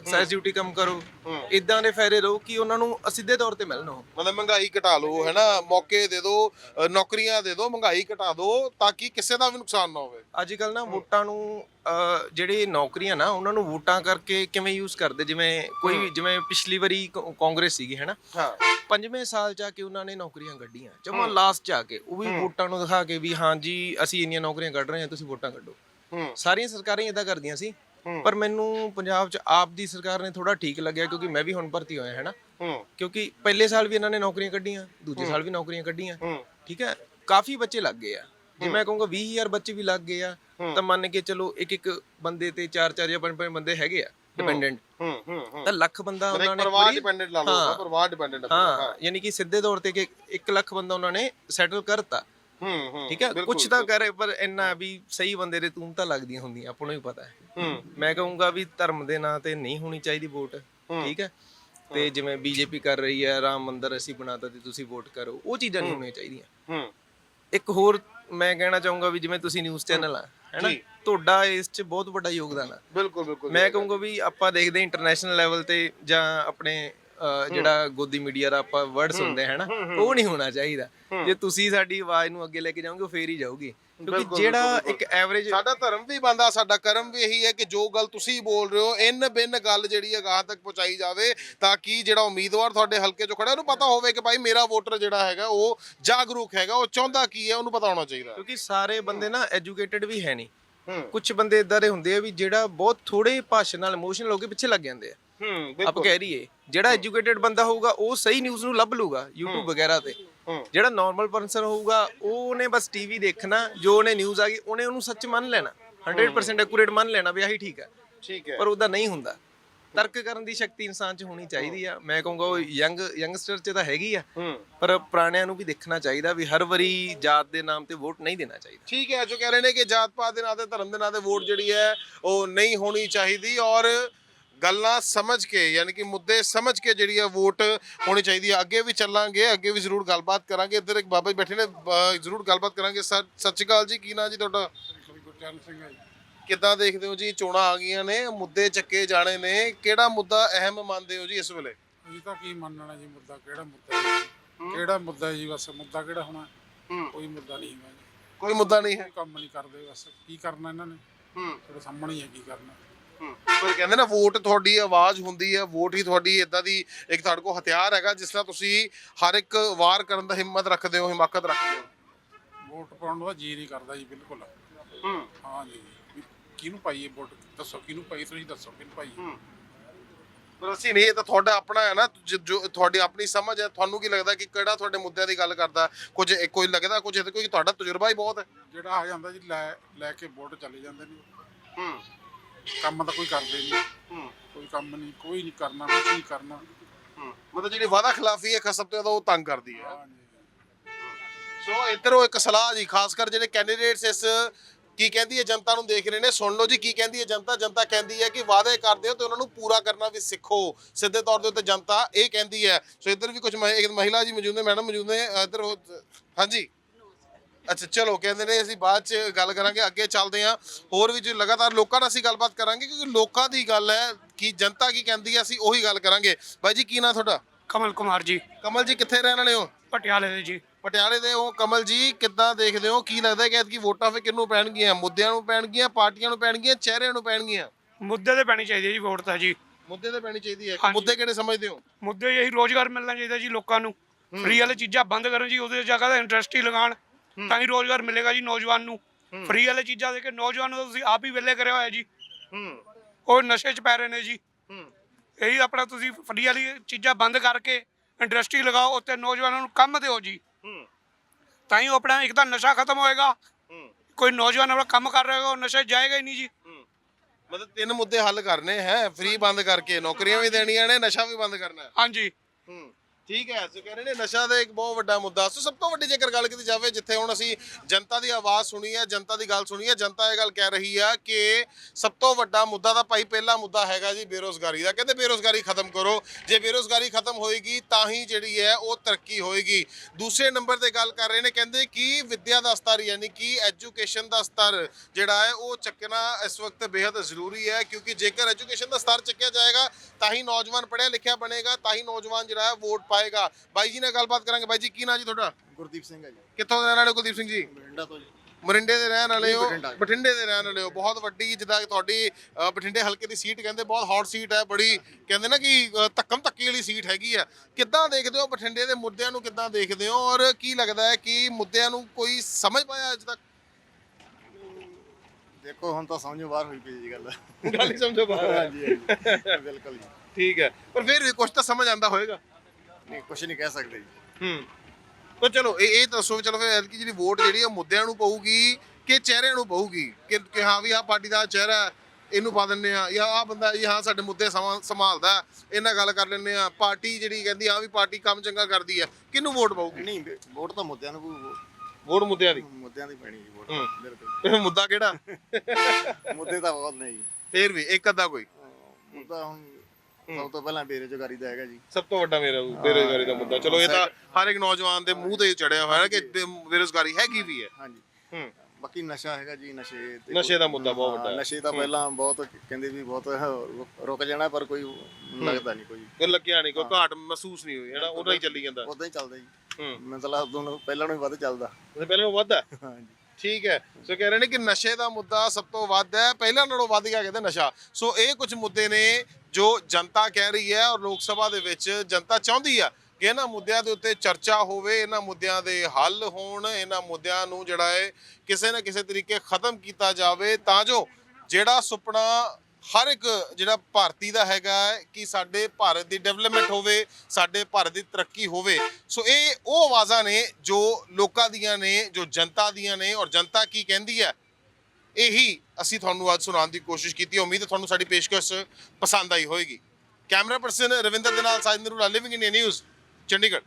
ਐਕਸਾਈਜ਼ ਡਿਊਟੀ ਕਮ ਕਰੋ। ਇਦਾਂ ਦੇ ਫਾਇਦੇ ਦਿਓ ਕਿ ਉਹਨਾਂ ਨੂੰ ਸਿੱਧੇ ਤੌਰ ਤੇ ਮਿਲਣ ਉਹ।
ਮਤਲਬ ਮਹਿੰਗਾਈ ਘਟਾ ਲਓ ਹੈ ਨਾ? ਮੌਕੇ ਦੇ ਦਿਓ ਅ, ਨੌਕਰੀਆਂ ਦੇ ਦਿਓ ਮਹਿੰਗਾਈ ਘਟਾ ਦਿਓ ਤਾਂ ਕਿ ਕਿਸੇ ਦਾ ਵੀ ਨੁਕਸਾਨ ਨਾ ਹੋਵੇ।
ਅੱਜ ਕੱਲ ਨਾ ਵੋਟਾਂ ਨੂੰ ਅਹ, ਜਿਹੜੇ ਨੌਕਰੀਆਂ ਨਾ ਉਹਨਾਂ ਨੂੰ ਵੋਟਾਂ ਕਰਕੇ ਕਿਵੇਂ ਯੂਜ਼ ਕਰਦੇ? ਜਿਵੇਂ ਕੋਈ ਵੀ ਜਿਵੇਂ ਪਿਛਲੀ ਵਾਰੀ ਕ- ਕਾਂਗਰਸ ਸੀਗੀ ਹੈਨਾ
ਹਾਂ।
ਪੰਜਵੇਂ ਸਾਲ ਚ ਆ ਕੇ ਉਹਨਾਂ ਨੇ ਨੌਕਰੀਆਂ ਕੱਢੀਆਂ। ਜਮਾ ਲਾਸਟ ਚ ਆ ਕੇ ਉਹ ਵੀ ਵੋਟਾਂ ਨੂੰ ਦਿਖਾ ਕੇ ਵੀ ਹਾਂ ਜੀ ਅਸੀਂ ਇੰਨੀਆਂ ਨੌਕਰੀਆਂ ਕੱਢ ਰਹੇ ਹਾਂ ਤੁਸੀਂ ਵੋਟਾਂ ਕੱਢੋ।
ਹੂੰ।
ਸਾਰੀਆਂ ਸਰਕਾਰਾਂ ਇਦਾਂ ਕਰਦੀਆਂ ਸੀ।
ਹੂੰ।
ਪਰ ਮੈਨੂੰ ਪੰਜਾਬ ਚ ਆਪ ਦੀ ਸਰਕਾਰ ਨੇ ਥੋੜਾ ਠੀਕ ਲੱਗਿਆ ਕਿਉਂਕਿ ਮੈਂ ਵੀ ਹੁਣ ਭਰਤੀ ਹੋਇਆ
ਹੂੰ।
ਕਿਉਂਕਿ ਪਹਿਲੇ ਸਾਲ ਵੀ ਇਹਨਾਂ ਨੇ ਨੌਕਰੀਆਂ ਕੱਢੀਆਂ ਦੂਜੇ ਸਾਲ ਵੀ ਨੌਕਰੀਆਂ ਕੱਢੀਆਂ। ਠੀਕ ਹੈ? ਕਾਫੀ ਬੱਚੇ ਲੱਗ ਗਏ ਆ। ਜੇ ਮੈਂ ਕਹੂੰਗਾ 20000 ਬੱਚੇ ਵੀ ਲੱਗ ਗਏ ਆ ਤਾਂ ਮੰਨ ਕੇ ਚਲੋ ਇੱਕ ਇੱਕ ਬੰਦੇ ਤੇ ਚਾਰ ਚਾਰ ਜਾਂ ਪੰਜ ਪੰਜ ਬੰਦੇ ਹੈਗੇ ਆ ਡਿਪੈਂਡੈਂਟ
ਹੂੰ ਹੂੰ ਹੂੰ।
ਤਾਂ ਲੱਖ ਬੰਦਾ ਉਹਨਾਂ ਨੇ
ਪਰਿਵਾਰ
ਪੂਰੀ-
ਡਿਪੈਂਡੈਂਟ ਲਾ ਲਓ ਪਰਿਵਾਰ ਡਿਪੈਂਡੈਂਟ
ਹਾਂ ਯਾਨੀ ਕਿ ਸਿੱਧੇ ਤੌਰ ਤੇ ਕਿ 1 ਲੱਖ ਬੰਦਾ ਉਹਨਾਂ ਨੇ ਸੈਟਲ ਕਰਤਾ।
ਹੂੰ ਹੂੰ
ਠੀਕ ਹੈ? ਕੁਝ ਤਾਂ ਕਰੇ ਪਰ ਇੰਨਾ ਵੀ ਸਹੀ ਬੰਦੇ ਦੇ ਤੂੰ ਤਾਂ ਲੱਗਦੀਆਂ ਹੁੰਦੀਆਂ ਆਪਾਂ ਨੂੰ ਵੀ ਪਤਾ ਹੈ।
ਹੂੰ।
ਮੈਂ ਕਹੂੰਗਾ ਵੀ ਧਰਮ ਦੇ ਨਾਂ ਤੇ ਨਹੀਂ ਹੋਣੀ ਚਾਹੀਦੀ ਵੋਟ ਠੀਕ ਹੈ? ਤੇ ਜਿਵੇਂ ਬੀਜੇਪੀ ਕਰ ਰਹੀ ਹੈ ਰਾਮ ਮੰਦਿਰ ਅਸੀਂ ਬਣਾਤਾ ਤੇ ਤੁਸੀਂ ਵੋਟ ਕਰੋ ਉਹ ਚੀਜ਼ਾਂ ਨਹੀਂ ਹੋਣੀਆਂ ਚਾਹੀਦੀਆਂ।
ਹੂੰ।
ਇੱਕ ਹੋਰ ਮੈਂ ਕਹਿਣਾ ਚਾਹੂੰਗਾ ਵੀ ਜਿਵੇਂ ਤੁਸੀਂ ਨਿਊਜ਼ ਚੈਨਲ ਆ ਹੈਨਾ। ਤੁਹਾਡਾ ਇਸ 'ਚ ਬਹੁਤ ਵੱਡਾ ਯੋਗਦਾਨ ਆ।
ਬਿਲਕੁਲ ਬਿਲਕੁਲ
ਮੈਂ ਕਹੂੰਗਾ ਵੀ ਆਪਾਂ ਦੇਖਦੇ ਇੰਟਰਨੈਸ਼ਨਲ ਲੈਵਲ ਤੇ ਜਾਂ ਆਪਣੇ ਜਿਹੜਾ ਗੋਦੀ ਮੀਡੀਆ ਦਾ ਆਪਾਂ ਵਰਡ ਸੁਣਦੇ ਹਾਂ ਨਾ ਉਹ ਨਹੀਂ ਹੋਣਾ ਚਾਹੀਦਾ। ਜੇ ਤੁਸੀਂ ਸਾਡੀ ਆਵਾਜ਼ ਨੂੰ ਅੱਗੇ ਲੈ ਕੇ ਜਾਓਗੇ ਉਹ ਫੇਰ ਹੀ ਜਾਊਗੀ। ਕਿਉਂਕਿ ਜਿਹੜਾ ਇੱਕ ਐਵਰੇਜ
ਸਾਡਾ ਧਰਮ ਵੀ ਬੰਦਾ ਸਾਡਾ ਕਰਮ ਵੀ ਇਹੀ ਹੈ ਕਿ ਜੋ ਗੱਲ ਤੁਸੀਂ ਬੋਲ ਰਹੇ ਹੋ ਇਨ ਬਿਨ ਗੱਲ ਜਿਹੜੀ ਹੈ ਗਾਹ ਤੱਕ ਪਹੁੰਚਾਈ ਜਾਵੇ ਤਾਂ ਕਿ ਜਿਹੜਾ ਉਮੀਦਵਾਰ ਤੁਹਾਡੇ ਹਲਕੇ 'ਚੋਂ ਖੜਾ ਉਹਨੂੰ ਪਤਾ ਹੋਵੇ ਕਿ ਭਾਈ ਮੇਰਾ ਵੋਟਰ ਜਿਹੜਾ ਹੈਗਾ ਉਹ ਜਾਗਰੂਕ ਹੈਗਾ ਉਹ ਚਾਹੁੰਦਾ ਕੀ ਹੈ ਉਹਨੂੰ ਪਤਾ ਹੋਣਾ ਚਾਹੀਦਾ।
ਕਿਉਂਕਿ ਸਾਰੇ ਬੰਦੇ ਨਾ ਐਜੂਕੇਟਿਡ ਵੀ ਹੈ ਨਹੀਂ। ਕੁਝ ਬੰਦੇ ਇਦਾਂ ਦੇ ਹੁੰਦੇ ਆ ਵੀ ਜਿਹੜਾ ਬਹੁਤ ਥੋੜੇ ਭਾਸ਼ਣ ਨਾਲ ਇਮੋਸ਼ਨਲ ਹੋ ਕੇ ਪਿੱਛੇ ਲੱਗ ਜਾਂਦੇ ਆ।
ਹੂੰ
ਆਪ ਕਹਿ ਰਹੀਏ ਜਿਹੜਾ ਐਜੂਕੇਟਿਡ ਬੰਦਾ ਹੋਊਗਾ ਉਹ ਸਹੀ ਨਿਊਜ਼ ਨੂੰ ਲੱਭ ਲੂਗਾ YouTube ਵਗੈਰਾ ਤੇ। ਜਿਹੜਾ ਨਾਰਮਲ ਪਰਸਨ ਹੋਊਗਾ ਉਹਨੇ ਬਸ ਟੀਵੀ ਦੇਖਣਾ ਜੋ ਉਹਨੇ ਨਿਊਜ਼ ਆ ਗਈ ਉਹਨੇ ਉਹਨੂੰ ਸੱਚ ਮੰਨ ਲੈਣਾ। 100% ਐਕੂਰੇਟ ਮੰਨ ਲੈਣਾ ਵੀ ਆਹੀ ਠੀਕ ਹੈ
ਠੀਕ ਹੈ।
ਪਰ ਉਹਦਾ ਨਹੀਂ ਹੁੰਦਾ। ਤਰਕ ਕਰਨ ਦੀ ਸ਼ਕਤੀ ਇਨਸਾਨ 'ਚ ਹੋਣੀ ਚਾਹੀਦੀ ਆ। ਮੈਂ ਕਹੂੰਗਾ ਉਹ ਯੰਗ ਯੰਗਸਟਰ 'ਚ ਤਾਂ ਹੈਗੀ ਆ। ਪਰ ਪੁਰਾਣਿਆਂ ਨੂੰ ਵੀ ਦੇਖਣਾ ਚਾਹੀਦਾ ਵੀ ਹਰ ਵਾਰੀ ਜਾਤ ਦੇ ਨਾਮ ਤੇ ਵੋਟ ਨਹੀਂ ਦੇਣਾ ਚਾਹੀਦਾ।
ਠੀਕ ਹੈ ਜੋ ਕਹਿ ਰਹੇ ਨੇ ਕਿ ਜਾਤ ਪਾਤ ਦੇ ਨਾਂ ਤੇ ਧਰਮ ਦੇ ਨਾਂ ਤੇ ਵੋਟ ਜਿਹੜੀ ਹੈ ਉਹ ਨਹੀਂ ਹੋਣੀ ਚਾਹੀਦੀ ਔਰ ਗੱਲਾਂ ਸਮਝ ਕੇ ਯਾਨੀ ਕਿ ਮੁੱਦੇ ਸਮਝ ਕੇ ਜਿਹੜੀ ਹੈ ਵੋਟ ਹੋਣੀ ਚਾਹੀਦੀ ਹੈ ਅੱਗੇ ਵੀ ਚੱਲਾਂਗੇ ਅੱਗੇ ਵੀ ਜ਼ਰੂਰ ਗੱਲਬਾਤ ਕਰਾਂਗੇ। ਇੱਧਰ ਇੱਕ ਬਾਬਾ ਜੀ ਬੈਠੇ ਨੇ ਜ਼ਰੂਰ ਗੱਲਬਾਤ ਕਰਾਂਗੇ। ਸਰ ਸਤਿ ਸ਼੍ਰੀ ਅਕਾਲ ਜੀ ਕੀ ਨਾਂ ਜੀ ਤੁਹਾਡਾ? ਕਿੱਦਾਂ ਦੇਖਦੇ ਹੋ ਜੀ? ਚੋਣਾਂ ਆ ਗਈਆਂ ਨੇ ਮੁੱਦੇ ਚੱਕੇ ਜਾਣੇ ਨੇ। ਕਿਹੜਾ ਮੁੱਦਾ ਅਹਿਮ ਮੰਨਦੇ ਹੋ ਜੀ ਇਸ ਵੇਲੇ?
ਇਹ ਤਾਂ ਕੀ ਮੰਨਣਾ ਜੀ ਮੁੱਦਾ ਕਿਹੜਾ ਮੁੱਦਾ ਜੀ? ਕਿਹੜਾ ਮੁੱਦਾ ਜੀ? ਬਸ ਮੁੱਦਾ ਕਿਹੜਾ ਹੋਣਾ? ਕੋਈ ਮੁੱਦਾ ਨਹੀਂ ਹੈਗਾ ਜੀ।
ਕੋਈ ਮੁੱਦਾ ਨਹੀਂ ਹੈ।
ਕੋਈ ਕੰਮ ਨਹੀਂ ਕਰਦੇ ਬਸ। ਕੀ ਕਰਨਾ ਇਹਨਾਂ ਨੇ?
ਹੂੰ।
ਤੁਹਾਡੇ ਸਾਹਮਣੇ ਹੀ ਹੈ ਕੀ ਕਰਨਾ।
ਪਰ ਕਹਿੰਦੇ ਨਾ ਵੋਟ ਤੁਹਾਡੀ ਆਵਾਜ਼ ਹੁੰਦੀ ਹੈ ਵੋਟ ਹੀ ਤੁਹਾਡੀ ਇਦਾਂ ਦੀ ਇੱਕ ਤੁਹਾਡੇ ਕੋਲ ਹਥਿਆਰ ਹੈਗਾ ਜਿਸ ਨਾਲ ਤੁਸੀਂ ਹਰ ਇੱਕ ਵਾਰ ਕਰਨ ਦਾ ਹਿੰਮਤ ਰੱਖਦੇ ਹੋ ਹਿਮਾਕਤ ਰੱਖਦੇ ਹੋ।
ਵੋਟ ਪਾਉਣ ਦਾ ਜੀ ਨਹੀਂ ਕਰਦਾ ਜੀ ਬਿਲਕੁਲ।
ਹੂੰ।
ਹਾਂ ਜੀ ਕਿਹਨੂੰ ਪਾਈਏ ਵੋਟ? ਦੱਸੋ ਕਿਹਨੂੰ ਪਾਈਏ? ਤੁਸੀਂ ਦੱਸੋ ਕਿਹਨੂੰ ਪਾਈਏ?
ਪਰ ਅਸੀਂ ਨਹੀਂ ਇਹ ਤਾਂ ਤੁਹਾਡਾ ਆਪਣਾ ਹੈ ਨਾ ਜ- ਤੁਹਾਡੀ ਆਪਣੀ ਸਮਝ ਹੈ ਤੁਹਾਨੂੰ ਕੀ ਲੱਗਦਾ ਕਿ ਕਿਹੜਾ ਤੁਹਾਡੇ ਮੁੱਦਿਆਂ ਦੀ ਗੱਲ ਕਰਦਾ? ਕੁਝ ਕੋਈ ਲੱਗਦਾ ਕੁਝ ਇਹਦੇ ਕੋਈ ਤੁਹਾਡਾ ਤਜਰਬਾ ਹੀ ਬਹੁਤ ਹੈ।
ਜਿਹੜਾ ਆ ਜਾਂਦਾ ਜੀ ਲੈ ਲੈ ਕੇ ਵੋਟ ਚਲੇ ਜਾਂਦੇ ਨੇ।
ਹੂੰ।
ਕੰਮ ਤਾਂ ਕੋਈ ਕਰਦੇ ਨਹੀਂ
ਹੂੰ।
ਕੋਈ ਕੰਮ ਨਹੀਂ ਕੋਈ ਨਹੀਂ ਕਰਨਾ ਕੁਝ ਨਹੀਂ ਕਰਨਾ।
ਹੂੰ। ਮਤਲਬ ਜਿਹੜੀ ਵਾਦਾ ਖਿਲਾਫੀ ਹੈ ਖਸਮ ਤੇ ਉਹ ਤੰਗ ਕਰਦੀ ਹੈ। ਸੋ ਇੱਧਰੋਂ ਇੱਕ ਸਲਾਹ ਜੀ ਖਾਸ ਕਰ ਜਿਹੜੇ ਕੈਂਡੀਡੇਟਸ ਇਸ ਕੀ ਕਹਿੰਦੀ ਹੈ ਜਨਤਾ ਨੂੰ ਦੇਖ ਰਹੇ ਨੇ। ਸੁਣ ਲਓ ਜੀ ਕੀ ਕਹਿੰਦੀ ਹੈ ਜਨਤਾ? ਜਨਤਾ ਕਹਿੰਦੀ ਹੈ ਕਿ ਵਾਅਦੇ ਕਰਦੇ ਹੋ ਤੇ ਉਹਨਾਂ ਨੂੰ ਪੂਰਾ ਕਰਨਾ ਵੀ ਸਿੱਖੋ। ਸਿੱਧੇ ਤੌਰ ਦੇ ਉੱਤੇ ਜਨਤਾ ਇਹ ਕਹਿੰਦੀ ਹੈ। ਸੋ ਇੱਧਰ ਵੀ ਕੁਝ ਮਹਿ- ਇੱਕ ਮਹਿਲਾ ਜੀ ਮੌਜੂਦ ਨੇ ਮੈਡਮ ਮੌਜੂਦ ਨੇ ਇੱਧਰ ਹਾਂਜੀ। ਅੱਛਾ ਚਲੋ ਕਹਿੰਦੇ ਨੇ ਅਸੀਂ ਬਾਅਦ ਚ ਗੱਲ ਕਰਾਂਗੇ ਅੱਗੇ ਚੱਲਦੇ ਹਾਂ। ਹੋਰ ਵੀ ਜੋ ਲਗਾਤਾਰ ਲੋਕਾਂ ਨਾਲ ਅਸੀਂ ਗੱਲਬਾਤ ਕਰਾਂਗੇ ਕਿਉਂਕਿ ਲੋਕਾਂ ਦੀ ਗੱਲ ਹੈ ਕਿ ਜਨਤਾ ਕੀ ਕਹਿੰਦੀ ਹੈ ਅਸੀਂ ਉਹੀ ਗੱਲ ਕਰਾਂਗੇ। ਬਾਈ ਜੀ ਕੀ ਨਾਂ ਤੁਹਾਡਾ?
ਕਮਲ ਕੁਮਾਰ ਜੀ।
ਕਮਲ ਜੀ ਕਿੱਥੇ ਰਹਿਣ ਵਾਲੇ ਹੋ?
ਪਟਿਆਲੇ ਦੇ ਜੀ।
ਪਟਿਆਲੇ ਦੇ ਉਹ ਕਮਲ ਜੀ ਕਿੱਦਾਂ ਦੇਖਦੇ ਹੋ? ਕੀ ਲੱਗਦਾ ਹੈ ਕਿ ਐਤਕੀ ਵੋਟਾਂ ਫੇ ਕਿਹਨੂੰ ਪੈਣਗੀਆਂ? ਮੁੱਦਿਆਂ ਨੂੰ ਪੈਣਗੀਆਂ ਪਾਰਟੀਆਂ ਨੂੰ ਪੈਣਗੀਆਂ ਚਿਹਰਿਆਂ ਨੂੰ ਪੈਣਗੀਆਂ?
ਮੁੱਦੇ ਤੇ ਪੈਣੀ ਚਾਹੀਦੀ ਹੈ ਜੀ ਵੋਟ ਤਾਂ ਜੀ।
ਮੁੱਦੇ ਤੇ ਪੈਣੀ ਚਾਹੀਦੀ ਹੈ। ਮੁੱਦੇ ਕਿਹੜੇ ਸਮਝਦੇ ਹੋ?
ਮੁੱਦੇ ਇਹੀ ਰੋਜ਼ਗਾਰ ਮਿਲਣਾ ਚਾਹੀਦਾ ਜੀ ਲੋਕਾਂ ਨੂੰ। ਫ੍ਰੀ ਵਾਲੇ ਚੀਜ਼ਾਂ ਬੰਦ ਕਰਨ ਜੀ ਉਹਦੇ ਜਗ੍ਹਾ ਤੇ ਇੰਡਸਟਰੀ ਲਗਾਉਣ। ਤਾਂ ਹੀ ਰੋਜ਼ਗਾਰ ਮਿਲੇਗਾ ਜੀ ਨੌਜਵਾਨ ਨੂੰ। ਫ੍ਰੀ ਵਾਲੇ ਚੀਜ਼ਾਂ ਦੇ ਕੇ ਨੌਜਵਾਨ ਨੂੰ ਤੁਸੀਂ ਆਪ ਹੀ ਵਿਹਲੇ ਕਰਿਆ ਹੋਇਆ ਜੀ। ਉਹ ਨਸ਼ੇ 'ਚ ਪੈ ਰਹੇ ਨੇ ਜੀ।
ਹੂੰ।
ਇਹੀ ਆਪਣਾ ਤੁਸੀਂ ਫ੍ਰੀ ਵਾਲੀ ਚੀਜ਼ਾਂ ਬੰਦ ਕਰਕੇ ਇੰਡਸਟਰੀ ਲਗਾਓ ਉੱਤੇ ਨੌਜਵਾਨਾਂ ਨੂੰ ਕੰਮ ਦਿਓ ਜੀ। ਤਾਂ ਹੀ ਉਹ ਆਪਣਾ ਇੱਕ ਤਾਂ ਨਸ਼ਾ ਖਤਮ ਹੋਏਗਾ। ਕੋਈ ਨੌਜਵਾਨ ਆਪਣਾ ਕੰਮ ਕਰ ਰਿਹਾ ਹੋਗਾ ਉਹ ਨਸ਼ੇ ਜਾਏਗਾ ਹੀ ਨਹੀਂ ਜੀ।
ਮਤਲਬ ਤਿੰਨ ਮੁੱਦੇ ਹੱਲ ਕਰਨੇ ਹੈ। ਫ੍ਰੀ ਬੰਦ ਕਰਕੇ ਨੌਕਰੀਆਂ ਵੀ ਦੇਣੀਆਂ ਨੇ ਨਸ਼ਾ ਵੀ ਬੰਦ ਕਰਨਾ ਹੈ।
ਹਾਂਜੀ।
ਹੂੰ। ਠੀਕ ਹੈ ਸੋ ਕਹਿ ਰਹੇ ਨੇ ਨਸ਼ਾ ਦਾ ਇੱਕ ਬਹੁਤ ਵੱਡਾ ਮੁੱਦਾ। ਸੋ ਸਭ ਤੋਂ ਵੱਡੀ ਜੇਕਰ ਗੱਲ ਕੀਤੀ ਜਾਵੇ, ਜਿੱਥੇ ਹੁਣ ਅਸੀਂ ਜਨਤਾ ਦੀ ਆਵਾਜ਼ ਸੁਣੀ ਹੈ, ਜਨਤਾ ਦੀ ਗੱਲ ਸੁਣੀ ਹੈ, ਜਨਤਾ ਇਹ ਗੱਲ ਕਹਿ ਰਹੀ ਆ ਕਿ ਸਭ ਤੋਂ ਵੱਡਾ ਮੁੱਦਾ ਤਾਂ ਭਾਈ ਪਹਿਲਾ ਮੁੱਦਾ ਹੈਗਾ ਜੀ ਬੇਰੋਜ਼ਗਾਰੀ ਦਾ। ਕਹਿੰਦੇ ਬੇਰੋਜ਼ਗਾਰੀ ਖਤਮ ਕਰੋ। ਜੇ ਬੇਰੋਜ਼ਗਾਰੀ ਖਤਮ ਹੋਏਗੀ, ਤਾਂ ਹੀ ਜਿਹੜੀ ਹੈ ਉਹ ਤਰੱਕੀ ਹੋਏਗੀ। ਦੂਸਰੇ ਨੰਬਰ ਤੇ ਗੱਲ ਕਰ ਰਹੇ ਨੇ, ਕਹਿੰਦੇ ਕਿ ਵਿੱਦਿਆ ਦਾ ਸਤਰ, ਯਾਨੀ ਕਿ ਐਜੂਕੇਸ਼ਨ ਦਾ ਸਤਰ ਜਿਹੜਾ ਹੈ, ਉਹ ਚੱਕਣਾ ਇਸ ਵਕਤ ਬੇहद ਜ਼ਰੂਰੀ ਹੈ, ਕਿਉਂਕਿ ਜੇਕਰ ਐਜੂਕੇਸ਼ਨ ਦਾ ਸਤਰ ਚੱਕਿਆ ਜਾਏਗਾ, ਤਾਂ ਹੀ ਨੌਜਵਾਨ ਪੜ੍ਹਿਆ ਲਿਖਿਆ ਬਣੇਗਾ, ਤਾਂ ਹੀ ਨੌਜਵਾਨ ਜਿਹੜਾ ਹੈ, ਵੋਟ ਪਾਏਗਾ ਬਾਈ ਜੀ ਨਾਲ ਗੱਲਬਾਤ ਕਰਾਂਗੇ। ਬਾਈ ਜੀ ਕੀ ਨਾਂ ਜੀ ਤੁਹਾਡਾ?
ਗੁਰਦੀਪ ਸਿੰਘ ਹੈ ਜੀ।
ਕਿੱਥੋਂ ਦੇ ਰਹਿਣ ਵਾਲੇ ਕੁਲਦੀਪ ਸਿੰਘ ਜੀ?
ਬਠਿੰਡਾ ਤੋਂ ਜੀ।
ਮਰਿੰਡੇ ਦੇ ਰਹਿਣ ਵਾਲੇ ਹੋ?
ਬਠਿੰਡਾ।
ਦੇ ਰਹਿਣ ਵਾਲੇ ਹੋ। ਬਹੁਤ ਵੱਡੀ ਜਿੱਦਾਂ ਤੁਹਾਡੀ ਬਠਿੰਡੇ ਹਲਕੇ ਦੀ ਸੀਟ ਕਹਿੰਦੇ ਬਹੁਤ ਹੌਟ ਸੀਟ ਹੈ ਬੜੀ ਕਹਿੰਦੇ ਨਾ ਕਿ ਧੱਕਮ ਧੱਕੀ ਵਾਲੀ ਸੀਟ ਹੈਗੀ ਆ। ਕਿੱਦਾਂ ਦੇਖਦੇ ਹੋ ਬਠਿੰਡੇ ਦੇ ਮੁੱਦਿਆਂ ਨੂੰ ਕਿੱਦਾਂ ਦੇਖਦੇ ਹੋ? ਔਰ ਕੀ ਲੱਗਦਾ ਹੈ ਕਿ ਮੁੱਦਿਆਂ ਨੂੰ ਕੋਈ ਸਮਝ ਪਾਇਆ ਅੱਜ ਤੱਕ?
ਦੇਖੋ ਹੁਣ ਤਾਂ ਸਮਝੋ ਬਾਹਰ ਹੋਈ ਪਈ ਜੀ ਗੱਲ।
ਗੱਲ ਹੀ ਸਮਝੋ ਬਾਹਰ।
ਹਾਂਜੀ ਬਿਲਕੁਲ ਜੀ।
ਠੀਕ ਹੈ। ਪਰ ਫਿਰ ਕੁਝ ਤਾਂ ਸਮਝ ਆਂਦਾ ਹੋਏਗਾ।
ਨਹੀਂ ਕੁਝ ਨਹੀਂ ਕਹਿ ਸਕਦੇ ਜੀ।
ਹੂੰ। ਪਰ ਚਲੋ ਇਹ ਇਹ ਦੱਸੋ ਵੀ ਚਲੋ ਫਿਰ ਐਤਕੀ ਜਿਹੜੀ ਵੋਟ ਜਿਹੜੀ ਆ ਮੁੱਦਿਆਂ ਨੂੰ ਪਊਗੀ ਕਿ ਚਿਹਰਿਆਂ ਨੂੰ ਪਊਗੀ? ਕਿ ਕਿ ਹਾਂ ਵੀ ਆਹ ਪਾਰਟੀ ਦਾ ਚਿਹਰਾ ਹੈ, ਇਹਨੂੰ ਪਾ ਦਿੰਨੇ ਆ ਜਾਂ ਆਹ ਬੰਦਾ ਜੀ ਹਾਂ ਸਾਡੇ ਮੁੱਦੇ ਸੰਭਾਲਦਾ ਹੈ, ਇਹਨਾਂ ਗੱਲ ਕਰ ਲੈਂਦੇ ਆ ਪਾਰਟੀ ਜਿਹੜੀ ਕਹਿੰਦੀ ਹਾਂ ਵੀ ਪਾਰਟੀ ਕੰਮ ਚੰਗਾ ਕਰਦੀ ਹੈ ਕਿਹਨੂੰ ਵੋਟ ਪਊਗੀ?
ਨਹੀਂ ਵੋਟ ਤਾਂ ਮੁੱਦਿਆਂ ਨੂੰ ਪਊ-
ਵੋਟ ਮੁੱਦਿਆਂ ਦੀ?
ਮੁੱਦਿਆਂ ਦੀ ਪੈਣੀ ਜੀ ਵੋਟ
ਹੂੰ।
ਬਿਲਕੁਲ।
ਮੁੱਦਾ ਕਿਹੜਾ?
ਮੁੱਦੇ ਤਾਂ ਬਹੁਤ ਨੇ ਜੀ।
ਫੇਰ ਵੀ ਇੱਕ ਅੱਧਾ ਕੋਈ?
ਮੁੱਦਾ ਹੁਣ ਸਭ ਤੋਂ ਪਹਿਲਾਂ ਬੇਰੁਜ਼ਗਾਰੀ ਦਾ ਹੈਗਾ ਜੀ।
ਸਭ ਤੋਂ ਵੱਡਾ ਮੇਰਾ ਬੇਰੋਜ਼ਗਾਰੀ ਦਾ ਮੁੱਦਾ। ਚਲੋ ਇਹ ਤਾਂ ਹਰ ਇੱਕ ਨੌਜਵਾਨ ਦੇ ਮੂੰਹ ਤੇ ਚੜਿਆ ਹੋਇਆ ਹੈ ਕਿ ਬੇਰੁਜ਼ਗਾਰੀ ਹੈਗੀ ਵੀ ਹੈ।
ਹਾਂਜੀ।
ਹੂੰ।
ਬਾਕੀ ਨਸ਼ਾ ਹੈਗਾ ਜੀ ਨਸ਼ੇ ਤੇ
ਨਸ਼ੇ ਦਾ ਮੁੱਦਾ ਬਹੁਤ ਵੱਡਾ ਹੈ।
ਨਸ਼ੇ ਤਾਂ ਪਹਿਲਾਂ ਬਹੁਤ ਕਹਿੰਦੇ ਵੀ ਬਹੁਤ ਰੁਕ ਜਾਣਾ ਪਰ ਕੋਈ ਲੱਗਦਾ ਨਹੀਂ ਕੋਈ।
ਕੋਈ ਲੱਗਿਆ ਨਹੀਂ ਕੋਈ ਘਾਟ ਮਹਿਸੂਸ ਨਹੀਂ ਹੋਈ ਹੈ ਨਾ ਉਦਾਂ ਹੀ ਚੱਲੀ ਜਾਂਦਾ।
ਉਦਾਂ ਹੀ ਚੱਲਦਾ ਜੀ।
ਹੂੰ।
ਮਤਲਬ ਦੋਨੋਂ ਪਹਿਲਾਂ ਨੂੰ ਵੱਧ ਚੱਲਦਾ।
ਉਹਦੇ ਪਹਿਲੇ ਉਹ ਵੱਧ ਹੈ।
ਹਾਂਜੀ।
ਠੀਕ ਹੈ। ਸੋ ਕਹਿ ਰਹੇ ਨੇ ਕਿ ਨਸ਼ੇ ਦਾ ਮੁੱਦਾ ਸਭ ਤੋਂ ਵੱਧ ਹੈ। ਪਹਿਲਾਂ ਨਾਲੋਂ ਵੱਧ ਗਿਆ ਕਹਿੰਦੇ ਨਸ਼ਾ। ਸੋ ਇਹ ਕੁਝ ਮੁੱਦੇ ਨੇ ਜੋ ਜਨਤਾ ਕਹਿ ਰਹੀ ਹੈ ਔਰ ਲੋਕ ਸਭਾ ਦੇ ਵਿੱਚ ਜਨਤਾ ਚਾਹੁੰਦੀ ਆ ਕਿ ਇਹਨਾਂ ਮੁੱਦਿਆਂ ਦੇ ਉੱਤੇ ਚਰਚਾ ਹੋਵੇ, ਇਹਨਾਂ ਮੁੱਦਿਆਂ ਦੇ ਹੱਲ ਹੋਣ, ਇਹਨਾਂ ਮੁੱਦਿਆਂ ਨੂੰ ਜਿਹੜਾ ਹੈ ਕਿਸੇ ਨਾ ਕਿਸੇ ਤਰੀਕੇ ਖਤਮ ਕੀਤਾ ਜਾਵੇ ਤਾਂ ਜੋ ਜਿਹੜਾ ਸੁਪਨਾ ਹਰ ਇੱਕ ਜਿਹੜਾ ਭਾਰਤੀ ਦਾ ਹੈਗਾ ਕਿ ਸਾਡੇ ਭਾਰਤ ਦੀ ਡਿਵੈਲਪਮੈਂਟ ਹੋਵੇ, ਸਾਡੇ ਭਾਰਤ ਦੀ ਤਰੱਕੀ ਹੋਵੇ। ਸੋ ਇਹ ਉਹ ਆਵਾਜ਼ਾਂ ਨੇ ਜੋ ਲੋਕਾਂ ਦੀਆਂ ਨੇ, ਜੋ ਜਨਤਾ ਦੀਆਂ ਨੇ ਔਰ ਜਨਤਾ ਕੀ ਕਹਿੰਦੀ ਹੈ, ਇਹੀ ਅਸੀਂ ਤੁਹਾਨੂੰ ਅੱਜ ਸੁਣਾਉਣ ਦੀ ਕੋਸ਼ਿਸ਼ ਕੀਤੀ। ਉਮੀਦ ਹੈ ਤੁਹਾਨੂੰ ਸਾਡੀ ਪੇਸ਼ਕਸ਼ ਪਸੰਦ ਆਈ ਹੋਵੇਗੀ। ਕੈਮਰਾ ਪਰਸਨ ਰਵਿੰਦਰ ਦੇ ਨਾਲ Sajinder living India news Chandigarh.